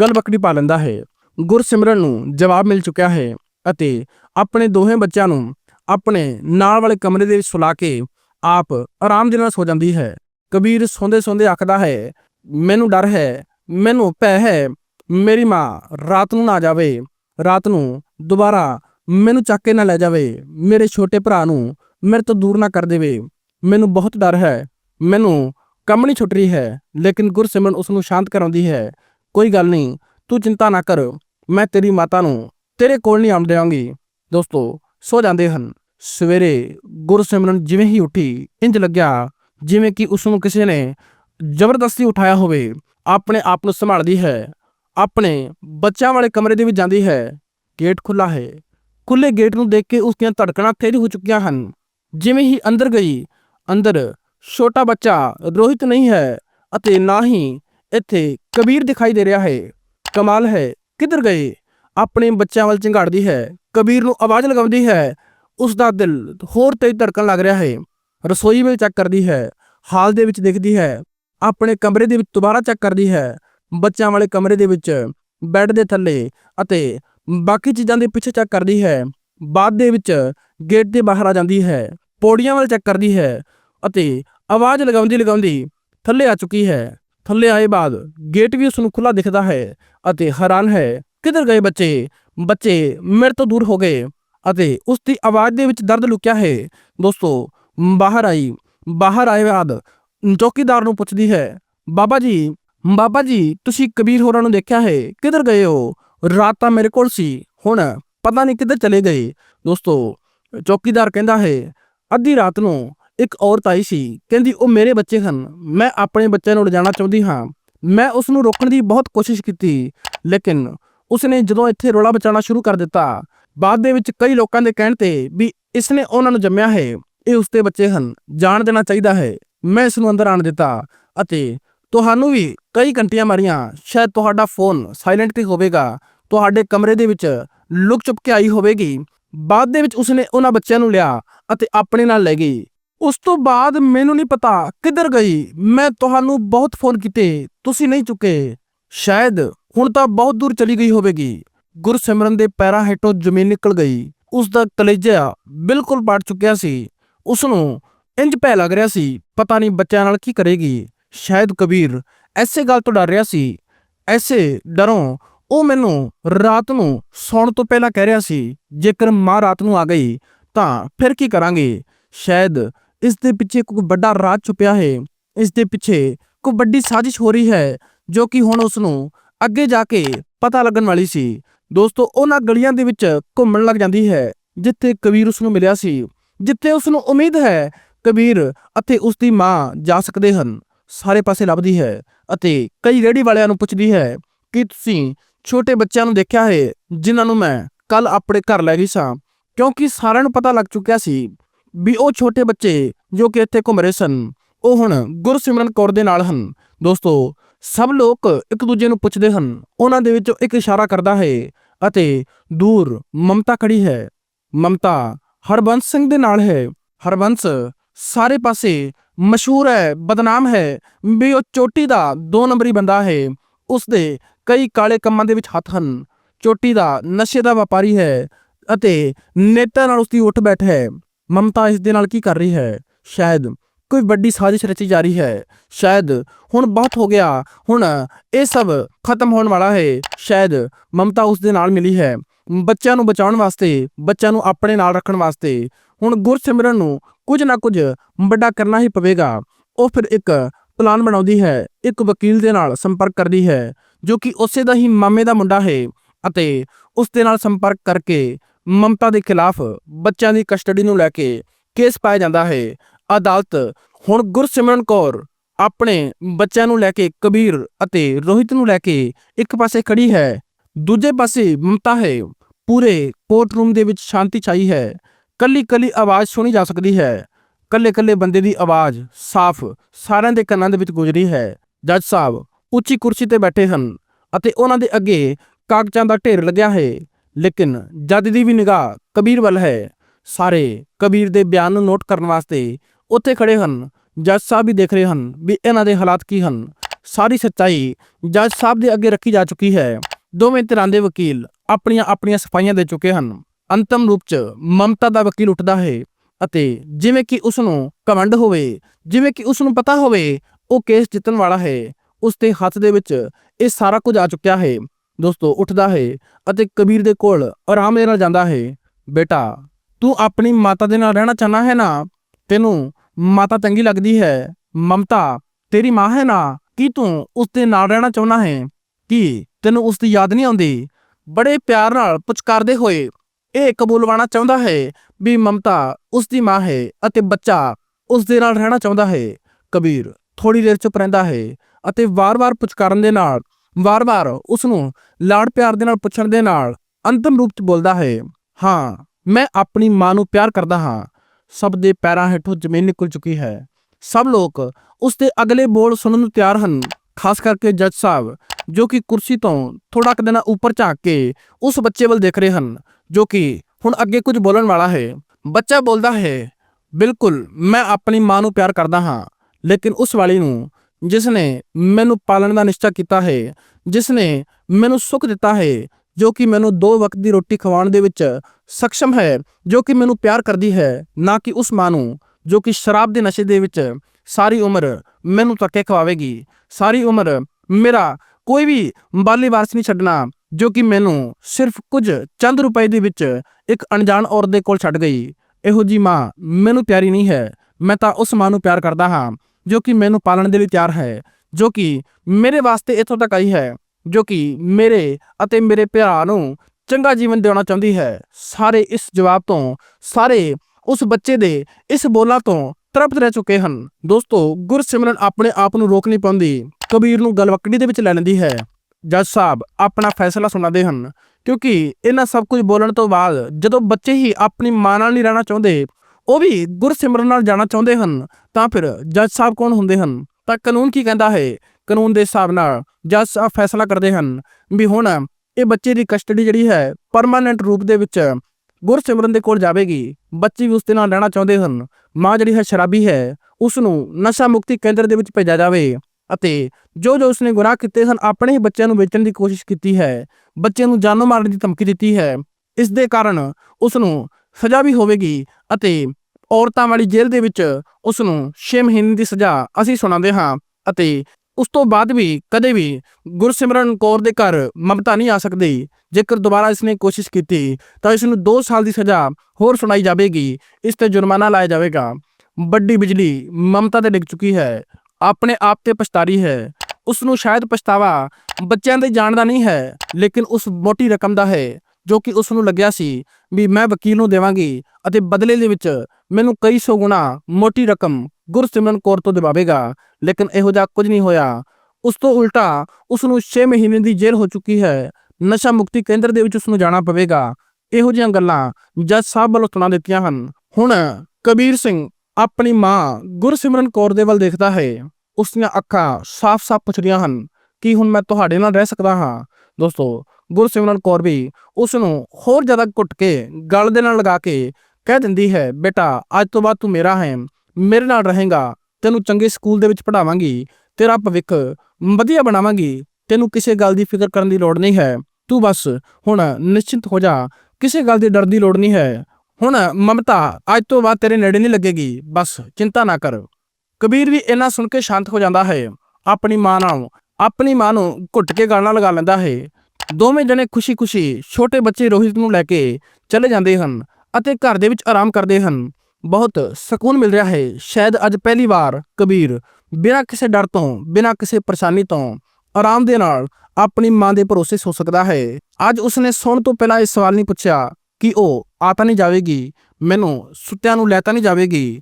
ਗਲ ਬੱਕੜੀ ਪਾ ਲੈਂਦਾ ਹੈ। ਗੁਰਸਿਮਰਨ ਨੂੰ ਜਵਾਬ ਮਿਲ ਚੁੱਕਿਆ ਹੈ ਅਤੇ ਆਪਣੇ ਦੋਹੇ ਬੱਚਿਆਂ ਨੂੰ ਆਪਣੇ ਨਾਲ ਵਾਲੇ ਕਮਰੇ ਦੇ ਵਿੱਚ ਸੁਲਾ ਕੇ ਆਪ ਆਰਾਮ ਦੇ ਨਾਲ ਸੋ ਜਾਂਦੀ ਹੈ। ਕਬੀਰ ਸੌਂਦੇ ਸੌਂਦੇ ਆਖਦਾ ਹੈ, ਮੈਨੂੰ ਡਰ ਹੈ, ਮੈਨੂੰ ਭੈ ਹੈ ਮੇਰੀ ਮਾਂ, ਰਾਤ ਨੂੰ ਨਾ ਜਾਵੇ। ਰਾਤ ਨੂੰ ਦੁਬਾਰਾ ਮੈਨੂੰ ਚੱਕ ਕੇ ਨਾ ਲੈ ਜਾਵੇ। ਮੇਰੇ ਛੋਟੇ ਭਰਾ ਨੂੰ ਮੇਰੇ ਤੋਂ ਦੂਰ ਨਾ ਕਰ ਦੇਵੇ। ਮੈਨੂੰ ਬਹੁਤ ਡਰ ਹੈ। ਮੈਨੂੰ ਕੰਮ ਨਹੀਂ ਛੁੱਟ ਰਹੀ ਹੈ, ਲੇਕਿਨ ਗੁਰਸਿਮਰਨ ਉਸ ਨੂੰ ਸ਼ਾਂਤ ਕਰਾਉਂਦੀ ਹੈ। ਕੋਈ ਗੱਲ ਨਹੀਂ, ਤੂੰ ਚਿੰਤਾ ਨਾ ਕਰ। ਮੈਂ ਤੇਰੀ ਮਾਤਾ ਨੂੰ ਤੇਰੇ ਕੋਲ ਨਹੀਂ ਆਉਣ ਦੇਵਾਂਗੀ। ਦੋਸਤੋ, ਸੋ ਜਾਂਦੇ ਹਨ। ਸਵੇਰੇ ਗੁਰਸਿਮਰਨ ਜਿਵੇਂ ਹੀ ਉੱਠੀ ਇੰਜ ਲੱਗਿਆ ਜਿਵੇਂ ਕਿ ਉਸ ਨੂੰ ਕਿਸੇ ਨੇ ਜ਼ਬਰਦਸਤੀ ਉਠਾਇਆ ਹੋਵੇ। ਆਪਣੇ ਆਪ ਨੂੰ ਸੰਭਾਲਦੀ ਹੈ। ਆਪਣੇ ਬੱਚਿਆਂ ਵਾਲੇ ਕਮਰੇ ਦੇ ਵਿੱਚ ਜਾਂਦੀ ਹੈ। ਗੇਟ ਖੁੱਲਾ ਹੈ। ਖੁੱਲੇ ਗੇਟ ਨੂੰ ਦੇਖ ਕੇ ਉਸ ਦੀਆਂ ਧੜਕਣਾਂ ਤੇਜ਼ ਹੋ ਚੁੱਕੀਆਂ ਹਨ। ਜਿਵੇਂ ਹੀ ਅੰਦਰ ਗਈ, ਅੰਦਰ ਛੋਟਾ ਬੱਚਾ ਰੋਹਿਤ ਨਹੀਂ ਹੈ ਅਤੇ ਨਾ ਹੀ ਇੱਥੇ ਕਬੀਰ ਦਿਖਾਈ ਦੇ ਰਿਹਾ ਹੈ। ਕਮਾਲ ਹੈ, ਕਿੱਧਰ ਗਏ? ਆਪਣੇ ਬੱਚਿਆਂ ਵੱਲ ਝਿੰਗਾੜਦੀ ਹੈ। ਕਬੀਰ ਨੂੰ ਆਵਾਜ਼ ਲਗਾਉਂਦੀ ਹੈ ਉਸ ਦਾ ਦਿਲ ਹੋਰ ਤੇਜ਼ ਧੜਕਣ ਲੱਗ ਰਿਹਾ ਹੈ। ਰਸੋਈ ਵਿੱਚ ਚੈੱਕ ਕਰਦੀ ਹੈ, ਹਾਲ ਦੇ ਵਿੱਚ ਦੇਖਦੀ ਹੈ, ਆਪਣੇ ਕਮਰੇ ਦੇ ਵਿੱਚ ਦੁਬਾਰਾ ਚੈੱਕ ਕਰਦੀ ਹੈ। ਬੱਚਿਆਂ ਵਾਲੇ ਕਮਰੇ ਦੇ ਵਿੱਚ ਬੈੱਡ ਦੇ ਥੱਲੇ ਅਤੇ ਬਾਕੀ ਚੀਜ਼ਾਂ ਦੇ ਪਿੱਛੇ ਚੈੱਕ ਕਰਦੀ ਹੈ। ਬਾਅਦ ਦੇ ਵਿੱਚ ਗੇਟ ਦੇ ਬਾਹਰ ਆ ਜਾਂਦੀ ਹੈ, ਪੌੜੀਆਂ ਵੱਲ ਚੈੱਕ ਕਰਦੀ ਹੈ ਅਤੇ ਆਵਾਜ਼ ਲਗਾਉਂਦੀ ਲਗਾਉਂਦੀ ਥੱਲੇ ਆ ਚੁੱਕੀ ਹੈ। ਥੱਲੇ ਆਏ ਬਾਅਦ ਗੇਟ ਵੀ ਉਸ ਨੂੰ ਖੁੱਲਾ ਦਿਖਦਾ ਹੈ ਅਤੇ ਹੈਰਾਨ ਹੈ, ਕਿੱਧਰ ਗਏ ਬੱਚੇ? ਬੱਚੇ ਮੇਰੇ ਤੋਂ ਦੂਰ ਹੋ ਗਏ ਅਤੇ ਉਸ ਦੀ ਆਵਾਜ਼ ਦੇ ਵਿੱਚ ਦਰਦ ਲੁਕਿਆ ਹੈ। ਦੋਸਤੋ, ਬਾਹਰ ਆਈ, ਬਾਹਰ ਆਏ ਬਾਅਦ ਚੌਕੀਦਾਰ ਨੂੰ ਪੁੱਛਦੀ ਹੈ, ਬਾਬਾ ਜੀ ਬਾਬਾ ਜੀ, ਤੁਸੀਂ ਕਬੀਰ ਹੋਰਾਂ ਨੂੰ ਦੇਖਿਆ ਹੈ? ਕਿੱਧਰ ਗਏ ਹੋ? ਰਾਤ ਤਾਂ ਮੇਰੇ ਕੋਲ ਸੀ। ਹੁਣ ਪਤਾ ਨਹੀਂ ਕਿੱਧਰ ਚਲੇ ਗਏ। ਦੋਸਤੋ, ਚੌਕੀਦਾਰ ਕਹਿੰਦਾ ਹੈ, ਅੱਧੀ ਰਾਤ ਨੂੰ ਇੱਕ ਔਰਤ ਆਈ ਸੀ। ਕਹਿੰਦੀ, ਉਹ ਮੇਰੇ ਬੱਚੇ ਹਨ ਮੈਂ ਆਪਣੇ ਬੱਚਿਆਂ ਨੂੰ ਲਿਜਾਣਾ ਚਾਹੁੰਦੀ ਹਾਂ। ਮੈਂ ਉਸ ਨੂੰ ਰੋਕਣ ਦੀ ਬਹੁਤ ਕੋਸ਼ਿਸ਼ ਕੀਤੀ। ਲੇਕਿਨ ਉਸਨੇ ਜਦੋਂ ਇੱਥੇ ਰੋਲਾ ਬਚਾਉਣਾ ਸ਼ੁਰੂ ਕਰ ਦਿੱਤਾ, ਬਾਅਦ ਦੇ ਵਿੱਚ ਕਈ ਲੋਕਾਂ ਦੇ ਕਹਿਣ ਤੇ ਵੀ ਇਸਨੇ ਉਹਨਾਂ ਨੂੰ ਜੰਮਿਆ ਹੈ। ਇਹ ਉਸਦੇ ਬੱਚੇ ਹਨ। ਜਾਣ ਦੇਣਾ ਚਾਹੀਦਾ ਹੈ। ਮੈਂ ਇਸ ਨੂੰ ਅੰਦਰ ਆਣ ਦਿੱਤਾ ਅਤੇ ਤੁਹਾਨੂੰ ਵੀ ਕਈ ਘੰਟੀਆਂ ਮਾਰੀਆਂ, ਸ਼ਾਇਦ ਤੁਹਾਡਾ ਫੋਨ ਸਾਇਲੈਂਟ ਤੇ ਹੋਵੇਗਾ, ਤੁਹਾਡੇ ਕਮਰੇ ਦੇ ਵਿੱਚ ਲੁਕ ਚੁੱਪ ਕੇ ਆਈ ਹੋਵੇਗੀ, ਬਾਅਦ ਦੇ ਵਿੱਚ ਉਸਨੇ ਉਹਨਾਂ ਬੱਚਿਆਂ ਨੂੰ ਲਿਆ ਅਤੇ ਆਪਣੇ ਨਾਲ ਲੈ ਗਈ। ਉਸ ਤੋਂ ਬਾਅਦ ਮੈਨੂੰ ਨਹੀਂ ਪਤਾ ਕਿੱਧਰ ਗਈ, ਮੈਂ ਤੁਹਾਨੂੰ ਬਹੁਤ ਫੋਨ ਕੀਤੇ, ਤੁਸੀਂ ਨਹੀਂ ਚੁੱਕੇ। ਸ਼ਾਇਦ ਹੁਣ ਤਾਂ ਬਹੁਤ ਦੂਰ ਚਲੀ ਗਈ ਹੋਵੇਗੀ। ਗੁਰਸਿਮਰਨ ਦੇ ਪੈਰਾਂ ਹੇਠੋਂ ਜ਼ਮੀਨ ਨਿਕਲ ਗਈ। ਉਸ ਦਾ ਕਲੇਜਾ ਬਿਲਕੁਲ ਪਾਟ ਚੁੱਕਿਆ ਸੀ। ਉਸ ਨੂੰ ਇੰਜ ਪੈ ਲੱਗ ਰਿਹਾ ਸੀ, ਪਤਾ ਨਹੀਂ ਬੱਚਿਆਂ ਨਾਲ ਕੀ ਕਰੇਗੀ। ਸ਼ਾਇਦ ਕਬੀਰ ਐਸੇ ਗੱਲ ਤੋਂ ਡਰ ਰਿਹਾ ਸੀ, ਐਸੇ ਡਰੋਂ ਉਹ ਮੈਨੂੰ ਰਾਤ ਨੂੰ ਸੌਣ ਤੋਂ ਪਹਿਲਾਂ ਕਹਿ ਰਿਹਾ ਸੀ, ਜੇਕਰ ਮਾਂ ਰਾਤ ਨੂੰ ਆ ਗਈ ਤਾਂ ਫਿਰ ਕੀ ਕਰਾਂਗੇ? ਸ਼ਾਇਦ ਇਸ ਦੇ ਪਿੱਛੇ ਕੋਈ ਵੱਡਾ ਰਾਜ ਛੁਪਿਆ ਹੈ, ਇਸ ਦੇ ਪਿੱਛੇ ਕੋਈ ਵੱਡੀ ਸਾਜ਼ਿਸ਼ ਹੋ ਰਹੀ ਹੈ, ਜੋ ਕਿ ਹੁਣ ਉਸ ਨੂੰ ਅੱਗੇ ਜਾ ਕੇ ਪਤਾ ਲੱਗਣ ਵਾਲੀ ਸੀ। ਦੋਸਤੋ, ਉਹਨਾਂ ਗਲੀਆਂ ਦੇ ਵਿੱਚ ਘੁੰਮਣ ਲੱਗ ਜਾਂਦੀ ਹੈ, ਜਿੱਥੇ ਕਬੀਰ ਉਸ ਨੂੰ ਮਿਲਿਆ ਸੀ, ਜਿੱਥੇ ਉਸ ਨੂੰ ਉਮੀਦ ਹੈ ਕਬੀਰ ਅਤੇ ਉਸ ਦੀ ਮਾਂ ਜਾ ਸਕਦੇ ਹਨ। ਸਾਰੇ ਪਾਸੇ ਲੱਭਦੀ ਹੈ ਅਤੇ ਕਈ ਰੇੜੀ ਵਾਲਿਆਂ ਨੂੰ ਪੁੱਛਦੀ ਹੈ ਕਿ ਤੁਸੀਂ ਛੋਟੇ ਬੱਚਿਆਂ ਨੂੰ ਦੇਖਿਆ ਹੈ ਜਿਨ੍ਹਾਂ ਨੂੰ ਮੈਂ ਕੱਲ ਆਪਣੇ ਘਰ ਲੈ ਗਈ ਸਾਂ। ਕਿਉਂਕਿ ਸਾਰਿਆਂ ਨੂੰ ਪਤਾ ਲੱਗ ਚੁੱਕਿਆ ਸੀ ਵੀ ਉਹ ਛੋਟੇ ਬੱਚੇ ਜੋ ਕਿ ਇੱਥੇ ਘੁੰਮ ਰਹੇ ਸਨ, ਉਹ ਹੁਣ ਗੁਰਸਿਮਰਨ ਕੌਰ ਦੇ ਨਾਲ ਹਨ। ਦੋਸਤੋ, ਸਭ ਲੋਕ ਇੱਕ ਦੂਜੇ ਨੂੰ ਪੁੱਛਦੇ ਹਨ। ਉਹਨਾਂ ਦੇ ਵਿੱਚੋਂ ਇੱਕ ਇਸ਼ਾਰਾ ਕਰਦਾ ਹੈ ਅਤੇ ਦੂਰ ਮਮਤਾ ਖੜੀ ਹੈ। ਮਮਤਾ ਹਰਬੰਸ ਸਿੰਘ ਦੇ ਨਾਲ ਹੈ। ਹਰਬੰਸ, ਸਾਰੇ ਪਾਸੇ ਮਸ਼ਹੂਰ ਹੈ, ਬਦਨਾਮ ਹੈ, ਵੀ ਉਹ ਚੋਟੀ ਦਾ ਦੋ ਨੰਬਰੀ ਬੰਦਾ ਹੈ। ਉਸ ਦੇ ਕਈ ਕਾਲੇ ਕੰਮਾਂ ਦੇ ਵਿੱਚ ਹੱਥ ਹਨ। ਚੋਟੀ ਦਾ ਨਸ਼ੇ ਦਾ ਵਪਾਰੀ ਹੈ ਅਤੇ ਨੇਤਾ ਨਾਲ ਉਸ ਦੀ ਉੱਠ ਬੈਠ ਹੈ। ਮਮਤਾ ਇਸ ਦੇ ਨਾਲ ਕੀ ਕਰ ਰਹੀ ਹੈ? ਸ਼ਾਇਦ ਕੋਈ ਵੱਡੀ ਸਾਜ਼ਿਸ਼ ਰਚੀ ਜਾ ਰਹੀ ਹੈ। ਸ਼ਾਇਦ ਹੁਣ ਬਹੁਤ ਹੋ ਗਿਆ। ਹੁਣ ਇਹ ਸਭ ਖਤਮ ਹੋਣ ਵਾਲਾ ਹੈ। ਸ਼ਾਇਦ ਮਮਤਾ ਉਸ ਦੇ ਨਾਲ ਮਿਲੀ ਹੈ। ਬੱਚਿਆਂ ਨੂੰ ਬਚਾਉਣ ਵਾਸਤੇ, ਬੱਚਿਆਂ ਨੂੰ ਆਪਣੇ ਨਾਲ ਰੱਖਣ ਵਾਸਤੇ। ਹੁਣ ਗੁਰਸਿਮਰਨ ਨੂੰ ਕੁਝ ਨਾ ਕੁਝ ਵੱਡਾ ਕਰਨਾ ਹੀ ਪਵੇਗਾ। ਉਹ ਫਿਰ ਇੱਕ ਪਲਾਨ ਬਣਾਉਂਦੀ ਹੈ, ਇੱਕ ਵਕੀਲ ਦੇ ਨਾਲ ਸੰਪਰਕ ਕਰਦੀ ਹੈ, ਜੋ ਕਿ ਉਸੇ ਦਾ ਹੀ ਮਾਮੇ ਦਾ ਮੁੰਡਾ ਹੈ ਅਤੇ ਉਸ ਦੇ ਨਾਲ ਸੰਪਰਕ ਕਰਕੇ ਮਮਤਾ ਦੇ ਖਿਲਾਫ ਬੱਚਿਆਂ ਦੀ ਕਸਟਡੀ ਨੂੰ ਲੈ ਕੇ ਕੇਸ ਪਾਇਆ ਜਾਂਦਾ ਹੈ। ਅਦਾਲਤ ਹੁਣ ਗੁਰਸਿਮਰਨ ਕੌਰ ਆਪਣੇ ਬੱਚਿਆਂ ਨੂੰ ਲੈ ਕੇ ਕਬੀਰ ਅਤੇ ਰੋਹਿਤ ਨੂੰ ਲੈ ਕੇ ਇੱਕ ਪਾਸੇ ਖੜੀ ਹੈ। ਦੂਜੇ ਪਾਸੇ ਮਮਤਾ ਹੈ। ਪੂਰੇ ਕੋਰਟ ਰੂਮ ਦੇ ਵਿੱਚ ਸ਼ਾਂਤੀ ਛਾਈ ਹੈ। ਕੱਲੀ ਕੱਲੀ ਆਵਾਜ਼ ਸੁਣੀ ਜਾ ਸਕਦੀ ਹੈ। ਕੱਲੇ ਕੱਲੇ ਬੰਦੇ ਦੀ ਆਵਾਜ਼ ਸਾਫ਼ ਸਾਰਿਆਂ ਦੇ ਕੰਨਾਂ ਦੇ ਵਿੱਚ ਗੁਜਰੀ ਹੈ। ਜੱਜ ਸਾਹਿਬ ਉੱਚੀ ਕੁਰਸੀ ਤੇ ਬੈਠੇ ਹਨ ਅਤੇ ਉਹਨਾਂ ਦੇ ਅੱਗੇ ਕਾਗਜ਼ਾਂ ਦਾ ਢੇਰ ਲੱਗਿਆ ਹੈ। ਲੇਕਿਨ ਜੱਜ ਦੀ ਵੀ ਨਿਗਾਹ ਕਬੀਰ ਵੱਲ ਹੈ। ਸਾਰੇ ਕਬੀਰ ਦੇ ਬਿਆਨ ਨੂੰ ਨੋਟ ਕਰਨ ਵਾਸਤੇ ਉੱਥੇ ਖੜੇ ਹਨ। ਜੱਜ ਸਾਹਿਬ ਵੀ ਦੇਖ ਰਹੇ ਹਨ ਵੀ ਇਹਨਾਂ ਦੇ ਹਾਲਾਤ ਕੀ ਹਨ। ਸਾਰੀ ਸੱਚਾਈ ਜੱਜ ਸਾਹਿਬ ਦੇ ਅੱਗੇ ਰੱਖੀ ਜਾ ਚੁੱਕੀ ਹੈ। ਦੋਵੇਂ ਧਿਰਾਂ ਦੇ ਵਕੀਲ ਆਪਣੀਆਂ ਆਪਣੀਆਂ ਸਫਾਈਆਂ ਦੇ ਚੁੱਕੇ ਹਨ। ਅੰਤਮ ਰੂਪ 'ਚ ਮਮਤਾ ਦਾ ਵਕੀਲ ਉੱਠਦਾ ਹੈ ਅਤੇ ਜਿਵੇਂ ਕਿ ਉਸ ਨੂੰ ਕਮੰਡ ਹੋਵੇ, ਜਿਵੇਂ ਕਿ ਉਸ ਨੂੰ ਪਤਾ ਹੋਵੇ, ਉਹ ਕੇਸ ਜਿੱਤਣ ਵਾਲਾ ਹੈ। ਉਸ ਦੇ ਹੱਥ ਦੇ ਵਿੱਚ ਇਹ ਸਾਰਾ ਕੁਝ ਆ ਚੁੱਕਿਆ ਹੈ। ਦੋਸਤੋ, ਉੱਠਦਾ ਹੈ ਅਤੇ ਕਬੀਰ ਦੇ ਕੋਲ ਆਰਾਮ ਦੇ ਨਾਲ ਜਾਂਦਾ ਹੈ। ਬੇਟਾ, ਤੂੰ ਆਪਣੀ ਮਾਤਾ ਦੇ ਨਾਲ ਰਹਿਣਾ ਚਾਹਨਾ ਹੈ ਨਾ? ਤੈਨੂੰ ਮਾਤਾ ਚੰਗੀ ਲੱਗਦੀ ਹੈ। ਮਮਤਾ, ਤੇਰੀ ਮਾਂ ਹੈ ਨਾ? ਕੀ ਤੂੰ ਉਸ ਦੇ ਨਾਲ ਰਹਿਣਾ ਚਾਹੁੰਦਾ ਹੈ? ਕੀ ਤੈਨੂੰ ਉਸ ਦੀ ਯਾਦ ਨਹੀਂ ਆਉਂਦੀ? ਬੜੇ ਪਿਆਰ ਨਾਲ ਪੁਚਕਾਰਦੇ ਹੋਏ ਇਹ ਕਬੂਲਵਾਣਾ ਚਾਹੁੰਦਾ ਹੈ ਵੀ ਮਮਤਾ ਉਸ ਦੀ ਮਾਂ ਹੈ ਅਤੇ ਬੱਚਾ ਉਸ ਦੇ ਨਾਲ ਰਹਿਣਾ ਚਾਹੁੰਦਾ ਹੈ। ਕਬੀਰ ਥੋੜੀ ਦੇਰ ਚੁੱਪ ਰਹਿੰਦਾ ਹੈ ਅਤੇ ਵਾਰ-ਵਾਰ ਪੁਚਕਾਰਨ ਦੇ ਨਾਲ, ਵਾਰ-ਵਾਰ ਉਸ ਨੂੰ ਲਾਡ ਪਿਆਰ ਦੇ ਨਾਲ ਪੁੱਛਣ ਦੇ ਨਾਲ ਅੰਤਮ ਰੂਪ 'ਚ ਬੋਲਦਾ ਹੈ, ਹਾਂ, ਮੈਂ ਆਪਣੀ ਮਾਂ ਨੂੰ ਪਿਆਰ ਕਰਦਾ ਹਾਂ। ਸਭ ਦੇ ਪੈਰਾਂ ਹੇਠੋਂ ਜ਼ਮੀਨ ਨਿਕਲ ਚੁੱਕੀ ਹੈ। ਸਭ ਲੋਕ ਉਸ ਦੇ ਅਗਲੇ ਬੋਲ ਸੁਣਨ ਨੂੰ ਤਿਆਰ ਹਨ, ਖਾਸ ਕਰਕੇ ਜੱਜ ਸਾਹਿਬ, ਜੋ ਕਿ ਕੁਰਸੀ ਤੋਂ ਥੋੜਾ ਕੁ ਦਿਨਾਂ ਉੱਪਰ ਝਾਕ ਕੇ ਉਸ ਬੱਚੇ ਵੱਲ ਦੇਖ ਰਹੇ ਹਨ। ਜੋ ਕਿ ਹੁਣ ਅੱਗੇ ਕੁਝ ਬੋਲਣ ਵਾਲਾ ਹੈ। ਬੱਚਾ ਬੋਲਦਾ ਹੈ, ਬਿਲਕੁਲ, ਮੈਂ ਆਪਣੀ ਮਾਂ ਨੂੰ ਪਿਆਰ ਕਰਦਾ ਹਾਂ, ਲੇਕਿਨ ਉਸ ਵਾਲੀ ਨੂੰ, ਜਿਸ ਨੇ ਮੈਨੂੰ ਪਾਲਣ ਦਾ ਨਿਸ਼ਚਾ ਕੀਤਾ ਹੈ, ਜਿਸ ਨੇ ਮੈਨੂੰ ਸੁੱਖ ਦਿੱਤਾ ਹੈ, ਜੋ ਕਿ ਮੈਨੂੰ ਦੋ ਵਕਤ ਦੀ ਰੋਟੀ ਖਵਾਉਣ ਦੇ ਵਿੱਚ ਸક્ષਮ ਹੈ, ਜੋ ਕਿ ਮੈਨੂੰ ਪਿਆਰ ਕਰਦੀ ਹੈ, ਨਾ ਕਿ ਉਸ ਮਾਂ ਨੂੰ, ਜੋ ਕਿ ਸ਼ਰਾਬ ਦੇ ਨਸ਼ੇ ਦੇ ਵਿੱਚ ਸਾਰੀ ਉਮਰ ਮੈਨੂੰ ਧੱਕੇ ਖਵਾਵੇਗੀ। ਸਾਰੀ ਉਮਰ ਮੇਰਾ ਕੋਈ ਵੀ ਬਾਲੀ ਵਾਰਸ ਨਹੀਂ ਛੱਡਣਾ। ਜੋ ਕਿ ਮੈਨੂੰ ਸਿਰਫ ਕੁਝ ਚੰਦ ਰੁਪਏ ਦੇ ਵਿੱਚ ਇੱਕ ਅਣਜਾਣ ਔਰਤ ਦੇ ਕੋਲ ਛੱਡ ਗਈ। ਇਹੋ ਜੀ ਮਾਂ ਮੈਨੂੰ ਪਿਆਰੀ ਨਹੀਂ ਹੈ। ਮੈਂ ਤਾਂ ਉਸ ਮਾਂ ਨੂੰ ਪਿਆਰ ਕਰਦਾ ਹਾਂ, ਜੋ ਕਿ ਮੈਨੂੰ ਪਾਲਣ ਦੇ ਲਈ ਤਿਆਰ ਹੈ, ਜੋ ਕਿ ਮੇਰੇ ਵਾਸਤੇ ਇੱਥੋਂ ਤੱਕ ਆਈ ਹੈ, ਜੋ ਕਿ ਮੇਰੇ ਅਤੇ ਮੇਰੇ ਭਰਾ ਨੂੰ ਚੰਗਾ ਜੀਵਨ ਦੇਣਾ ਚਾਹੁੰਦੀ ਹੈ। ਸਾਰੇ ਇਸ ਜਵਾਬ ਤੋਂ, ਸਾਰੇ ਉਸ ਬੱਚੇ ਦੇ ਇਸ ਬੋਲਾਂ ਤੋਂ ਤਰਪਤ ਰਹਿ ਚੁੱਕੇ ਹਨ। ਦੋਸਤੋ, ਗੁਰਸਿਮਰਨ ਆਪਣੇ ਆਪ ਨੂੰ ਰੋਕ ਨਹੀਂ ਪਾਉਂਦੀ। ਕਬੀਰ ਨੂੰ ਗਲਵਕੜੀ ਦੇ ਵਿੱਚ ਲੈ ਲੈਂਦੀ ਹੈ। ਜੱਜ ਸਾਹਿਬ ਆਪਣਾ ਫੈਸਲਾ ਸੁਣਾਉਂਦੇ ਹਨ। ਕਿਉਂਕਿ ਇਹਨਾਂ ਸਭ ਕੁਝ ਬੋਲਣ ਤੋਂ ਬਾਅਦ ਜਦੋਂ ਬੱਚੇ ਹੀ ਆਪਣੀ ਮਾਂ ਨਾਲ ਨਹੀਂ ਰਹਿਣਾ ਚਾਹੁੰਦੇ, ਉਹ ਵੀ ਗੁਰਸਿਮਰਨ ਨਾਲ ਜਾਣਾ ਚਾਹੁੰਦੇ ਹਨ, ਤਾਂ ਫਿਰ ਜੱਜ ਸਾਹਿਬ ਕੌਣ ਹੁੰਦੇ ਹਨ? ਤਾਂ ਕਾਨੂੰਨ ਕੀ ਕਹਿੰਦਾ ਹੈ? ਕਾਨੂੰਨ ਦੇ ਹਿਸਾਬ ਨਾਲ ਜੱਜ ਸਾਹਿਬ ਫੈਸਲਾ ਕਰਦੇ ਹਨ ਵੀ ਹੁਣ ਇਹ ਬੱਚੇ ਦੀ ਕਸਟਡੀ ਜਿਹੜੀ ਹੈ ਪਰਮਾਨੈਂਟ ਰੂਪ ਦੇ ਵਿੱਚ ਗੁਰਸਿਮਰਨ ਦੇ ਕੋਲ ਜਾਵੇਗੀ। ਬੱਚੇ ਵੀ ਉਸ ਦੇ ਨਾਲ ਰਹਿਣਾ ਚਾਹੁੰਦੇ ਹਨ। ਮਾਂ ਜਿਹੜੀ ਹੈ ਸ਼ਰਾਬੀ ਹੈ ਉਸ ਨੂੰ ਨਸ਼ਾ ਮੁਕਤੀ ਕੇਂਦਰ ਦੇ ਵਿੱਚ ਭੇਜਿਆ ਜਾਵੇ। ਅਤੇ ਜੋ ਜੋ ਉਸਨੇ ਗੁਨਾਹ ਕੀਤੇ ਸਨ, ਆਪਣੇ ਹੀ ਬੱਚਿਆਂ ਨੂੰ ਵੇਚਣ ਦੀ ਕੋਸ਼ਿਸ਼ ਕੀਤੀ ਹੈ। ਬੱਚਿਆਂ ਨੂੰ ਜਾਨੋਂ ਮਾਰਨ ਦੀ ਧਮਕੀ ਦਿੱਤੀ ਹੈ। ਇਸ ਦੇ ਕਾਰਨ ਉਸ ਨੂੰ ਸਜ਼ਾ ਵੀ ਹੋਵੇਗੀ ਅਤੇ ਔਰਤਾਂ ਵਾਲੀ ਜੇਲ੍ਹ ਦੇ ਵਿੱਚ ਉਸ ਨੂੰ 6 ਮਹੀਨੇ ਦੀ ਸਜ਼ਾ ਅਸੀਂ ਸੁਣਾਉਂਦੇ ਹਾਂ ਅਤੇ ਉਸ ਤੋਂ ਬਾਅਦ ਵੀ ਕਦੇ ਵੀ ਗੁਰਸਿਮਰਨ ਕੌਰ ਦੇ ਘਰ ਮਮਤਾ ਨਹੀਂ ਆ ਸਕਦੀ। ਜੇਕਰ ਦੁਬਾਰਾ ਇਸਨੇ ਕੋਸ਼ਿਸ਼ ਕੀਤੀ, ਤਾਂ ਇਸ ਨੂੰ 2 ਸਾਲ ਦੀ ਸਜ਼ਾ ਹੋਰ ਸੁਣਾਈ ਜਾਵੇਗੀ। ਇਸ ਤੇ ਜੁਰਮਾਨਾ ਲਾਇਆ ਜਾਵੇਗਾ। ਵੱਡੀ ਬਿਜਲੀ ਮਮਤਾ ਤੇ ਡਿੱਗ ਚੁੱਕੀ ਹੈ। ਆਪਣੇ ਆਪ ਤੇ ਪਛਤਾਰੀ ਹੈ। ਉਸ ਨੂੰ ਸ਼ਾਇਦ ਪਛਤਾਵਾ ਬੱਚਿਆਂ ਦੇ ਜਾਣ ਦਾ ਨਹੀਂ ਹੈ, ਲੇਕਿਨ ਉਸ ਮੋਟੀ ਰਕਮ ਦਾ ਹੈ, ਜੋ ਕਿ ਉਸ ਨੂੰ ਲੱਗਿਆ ਸੀ ਵੀ ਮੈਂ ਵਕੀਲ ਨੂੰ ਦੇਵਾਂਗੀ ਅਤੇ ਬਦਲੇ ਦੇ ਵਿੱਚ ਮੈਨੂੰ ਕਈ ਸੌ ਗੁਣਾ ਮੋਟੀ ਰਕਮ ਗੁਰਸਿਮਰਨ ਕੌਰ ਤੋਂ ਦਿਵਾਵੇਗਾ, ਲੇਕਿਨ ਇਹੋ ਜਿਹਾ ਕੁਝ ਨਹੀਂ ਹੋਇਆ। ਉਸ ਤੋਂ ਉਲਟਾ ਉਸ ਨੂੰ 6 ਮਹੀਨੇ ਦੀ ਜੇਲ੍ਹ ਹੋ ਚੁੱਕੀ ਹੈ। ਨਸ਼ਾ ਮੁਕਤੀ ਕੇਂਦਰ ਦੇ ਵਿੱਚ ਉਸ ਨੂੰ ਜਾਣਾ ਪਵੇਗਾ। ਇਹੋ ਜਿਹੀਆਂ ਗੱਲਾਂ ਜੱਜ ਸਾਹਿਬ ਵੱਲੋਂ ਸੁਣਾ ਦਿੱਤੀਆਂ ਹਨ। ਹੁਣ ਕਬੀਰ ਸਿੰਘ ਆਪਣੀ ਮਾਂ ਗੁਰਸਿਮਰਨ ਕੌਰ ਦੇ ਵੱਲ ਦੇਖਦਾ ਹੈ। ਉਸ ਦੀਆਂ ਅੱਖਾਂ ਸਾਫ਼-ਸਾਫ਼ ਪੁੱਛਦੀਆਂ ਹਨ, ਕਿ ਹੁਣ ਮੈਂ ਤੁਹਾਡੇ ਨਾਲ ਰਹਿ ਸਕਦਾ ਹਾਂ? ਦੋਸਤੋ, ਗੁਰਸਿਮਰਨ ਕੌਰ ਵੀ ਉਸ ਨੂੰ ਹੋਰ ਜ਼ਿਆਦਾ ਘੁੱਟ ਕੇ ਗਲ ਦੇ ਨਾਲ ਲਗਾ ਕੇ ਕਹਿ ਦਿੰਦੀ ਹੈ, ਬੇਟਾ, ਅੱਜ ਤੋਂ ਬਾਅਦ ਤੂੰ ਮੇਰਾ ਹੈ, ਮੇਰੇ ਨਾਲ ਰਹੇਗਾ, ਤੈਨੂੰ ਚੰਗੇ ਸਕੂਲ ਦੇ ਵਿੱਚ ਪੜ੍ਹਾਵਾਂਗੀ, ਤੇਰਾ ਭਵਿੱਖ ਵਧੀਆ ਬਣਾਵਾਂਗੀ, ਤੈਨੂੰ ਕਿਸੇ ਗੱਲ ਦੀ ਫਿਕਰ ਕਰਨ ਦੀ ਲੋੜ ਨਹੀਂ ਹੈ, ਤੂੰ ਬਸ ਹੁਣ ਨਿਸ਼ਚਿੰਤ ਹੋ ਜਾ, ਕਿਸੇ ਗੱਲ ਦੀ ਡਰ ਦੀ ਲੋੜ ਨਹੀਂ ਹੈ ਹੁਣ ਮਮਤਾ, ਅੱਜ ਤੋਂ ਬਾਅਦ ਤੇਰੇ ਨੇੜੇ ਨਹੀਂ ਲੱਗੇਗੀ। ਬਸ ਚਿੰਤਾ ਨਾ ਕਰ। ਕਬੀਰ ਵੀ ਇਹਨਾਂ ਸੁਣ ਕੇ ਸ਼ਾਂਤ ਹੋ ਜਾਂਦਾ ਹੈ। ਆਪਣੀ ਮਾਂ ਨਾਲ, ਆਪਣੀ ਮਾਂ ਨੂੰ ਘੁੱਟ ਕੇ ਗਾਲਾਂ ਲਗਾ ਲੈਂਦਾ ਹੈ। ਦੋਵੇਂ ਜਣੇ ਖੁਸ਼ੀ-ਖੁਸ਼ੀ ਛੋਟੇ ਬੱਚੇ ਰੋਹਿਤ ਨੂੰ ਲੈ ਕੇ ਚਲੇ ਜਾਂਦੇ ਹਨ ਅਤੇ ਘਰ ਦੇ ਵਿੱਚ ਆਰਾਮ ਕਰਦੇ ਹਨ। ਬਹੁਤ ਸਕੂਨ ਮਿਲ ਰਿਹਾ ਹੈ। ਸ਼ਾਇਦ ਅੱਜ ਪਹਿਲੀ ਵਾਰ ਕਬੀਰ ਬਿਨਾਂ ਕਿਸੇ ਡਰ ਤੋਂ, ਬਿਨਾਂ ਕਿਸੇ ਪਰੇਸ਼ਾਨੀ ਤੋਂ ਆਰਾਮ ਦੇ ਨਾਲ ਆਪਣੀ ਮਾਂ ਦੇ ਭਰੋਸੇ ਸੋ ਸਕਦਾ ਹੈ। ਅੱਜ ਉਸਨੇ ਸੌਣ ਤੋਂ ਪਹਿਲਾਂ ਇਹ ਸਵਾਲ ਨਹੀਂ ਪੁੱਛਿਆ ਕਿ ਉਹ ਆ ਤਾਂ ਨਹੀਂ ਜਾਵੇਗੀ, ਮੈਨੂੰ ਸੁੱਤਿਆਂ ਨੂੰ ਲੈ ਤਾਂ ਨਹੀਂ ਜਾਵੇਗੀ।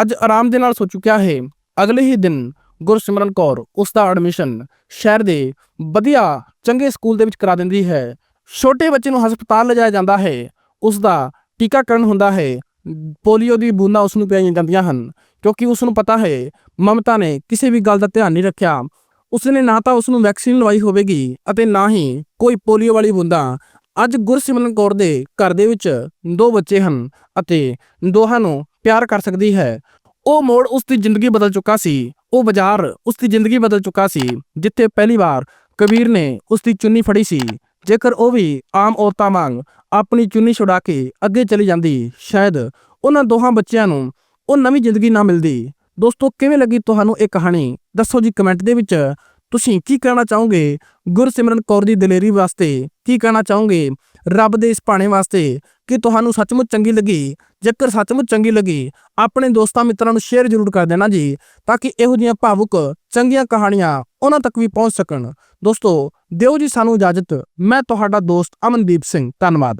ਅੱਜ ਆਰਾਮ ਦੇ ਨਾਲ ਸੋ ਚੁੱਕਿਆ ਹੈ। ਅਗਲੇ ਹੀ ਦਿਨ ਗੁਰਸਿਮਰਨ ਕੌਰ ਉਸ ਦਾ ਐਡਮਿਸ਼ਨ ਸ਼ਹਿਰ ਦੇ ਵਧੀਆ ਚੰਗੇ ਸਕੂਲ ਦੇ ਵਿੱਚ ਕਰਾ ਦਿੰਦੀ ਹੈ। ਛੋਟੇ ਬੱਚੇ ਨੂੰ ਹਸਪਤਾਲ ਲਿਜਾਇਆ ਜਾਂਦਾ ਹੈ। ਉਸ ਦਾ ਟੀਕਾਕਰਨ ਹੁੰਦਾ ਹੈ। ਪੋਲੀਓ ਦੀ ਬੂੰਦਾਂ ਉਸ ਨੂੰ ਪਿਆਈਆਂ ਜਾਂਦੀਆਂ ਹਨ, ਕਿਉਂਕਿ ਉਸ ਨੂੰ ਪਤਾ ਹੈ, ਮਮਤਾ ਨੇ ਕਿਸੇ ਵੀ ਗੱਲ ਦਾ ਧਿਆਨ ਨਹੀਂ ਰੱਖਿਆ। ਉਸਨੇ ਨਾ ਤਾਂ ਉਸ ਨੂੰ ਵੈਕਸੀਨ ਲਵਾਈ ਹੋਵੇਗੀ ਅਤੇ ਨਾ ਹੀ ਕੋਈ ਪੋਲੀਓ ਵਾਲੀ ਬੂੰਦਾਂ ਅੱਜ ਗੁਰਸਿਮਰਨ ਕੌਰ ਦੇ ਘਰ ਦੇ ਵਿੱਚ ਦੋ ਬੱਚੇ ਹਨ ਅਤੇ ਦੋਹਾਂ ਨੂੰ ਪਿਆਰ ਕਰ ਸਕਦੀ ਹੈ। ਉਹ ਮੋੜ ਉਸ ਦੀ ਜ਼ਿੰਦਗੀ ਬਦਲ ਚੁੱਕਾ ਸੀ। ਉਹ ਬਾਜ਼ਾਰ ਉਸ ਦੀ ਜ਼ਿੰਦਗੀ ਬਦਲ ਚੁੱਕਾ ਸੀ, ਜਿੱਥੇ ਪਹਿਲੀ ਵਾਰ ਕਬੀਰ ਨੇ ਉਸ ਦੀ ਚੁੰਨੀ ਫੜੀ ਸੀ। ਜੇਕਰ ਉਹ ਵੀ ਆਮ ਔਰਤਾਂ ਵਾਂਗ ਆਪਣੀ ਚੁੰਨੀ ਛੁਡਾ ਕੇ ਅੱਗੇ ਚਲੀ ਜਾਂਦੀ, ਸ਼ਾਇਦ ਉਹਨਾਂ ਦੋਹਾਂ ਬੱਚਿਆਂ ਨੂੰ ਉਹ ਨਵੀਂ ਜ਼ਿੰਦਗੀ ਨਾ ਮਿਲਦੀ। ਦੋਸਤੋ, ਕਿਵੇਂ ਲੱਗੀ ਤੁਹਾਨੂੰ ਇਹ ਕਹਾਣੀ? ਦੱਸੋ ਜੀ ਕਮੈਂਟ ਦੇ ਵਿੱਚ। ਤੁਸੀਂ ਕੀ ਕਹਿਣਾ ਚਾਹੋਗੇ? ਗੁਰਸਿਮਰਨ ਕੌਰ ਦੀ ਦਲੇਰੀ ਵਾਸਤੇ ਕੀ ਕਹਿਣਾ ਚਾਹੋਗੇ? ਰੱਬ ਦੇ ਇਸ ਭਾਣੇ ਵਾਸਤੇ ਕਿ ਤੁਹਾਨੂੰ ਸੱਚਮੁੱਚ ਚੰਗੀ ਲੱਗੀ? ਜੇਕਰ ਸੱਚਮੁੱਚ ਚੰਗੀ ਲੱਗੀ, ਆਪਣੇ ਦੋਸਤਾਂ ਮਿੱਤਰਾਂ ਨੂੰ ਸ਼ੇਅਰ ਜ਼ਰੂਰ ਕਰ ਦੇਣਾ ਜੀ, ਤਾਂ ਕਿ ਇਹੋ ਜਿਹੀਆਂ ਭਾਵੁਕ, ਚੰਗੀਆਂ ਕਹਾਣੀਆਂ ਉਹਨਾਂ ਤੱਕ ਵੀ ਪਹੁੰਚ ਸਕਣ। ਦੋਸਤੋ, ਦਿਓ ਜੀ ਸਾਨੂੰ ਇਜਾਜ਼ਤ। ਮੈਂ ਤੁਹਾਡਾ ਦੋਸਤ ਅਮਨਦੀਪ ਸਿੰਘ। ਧੰਨਵਾਦ।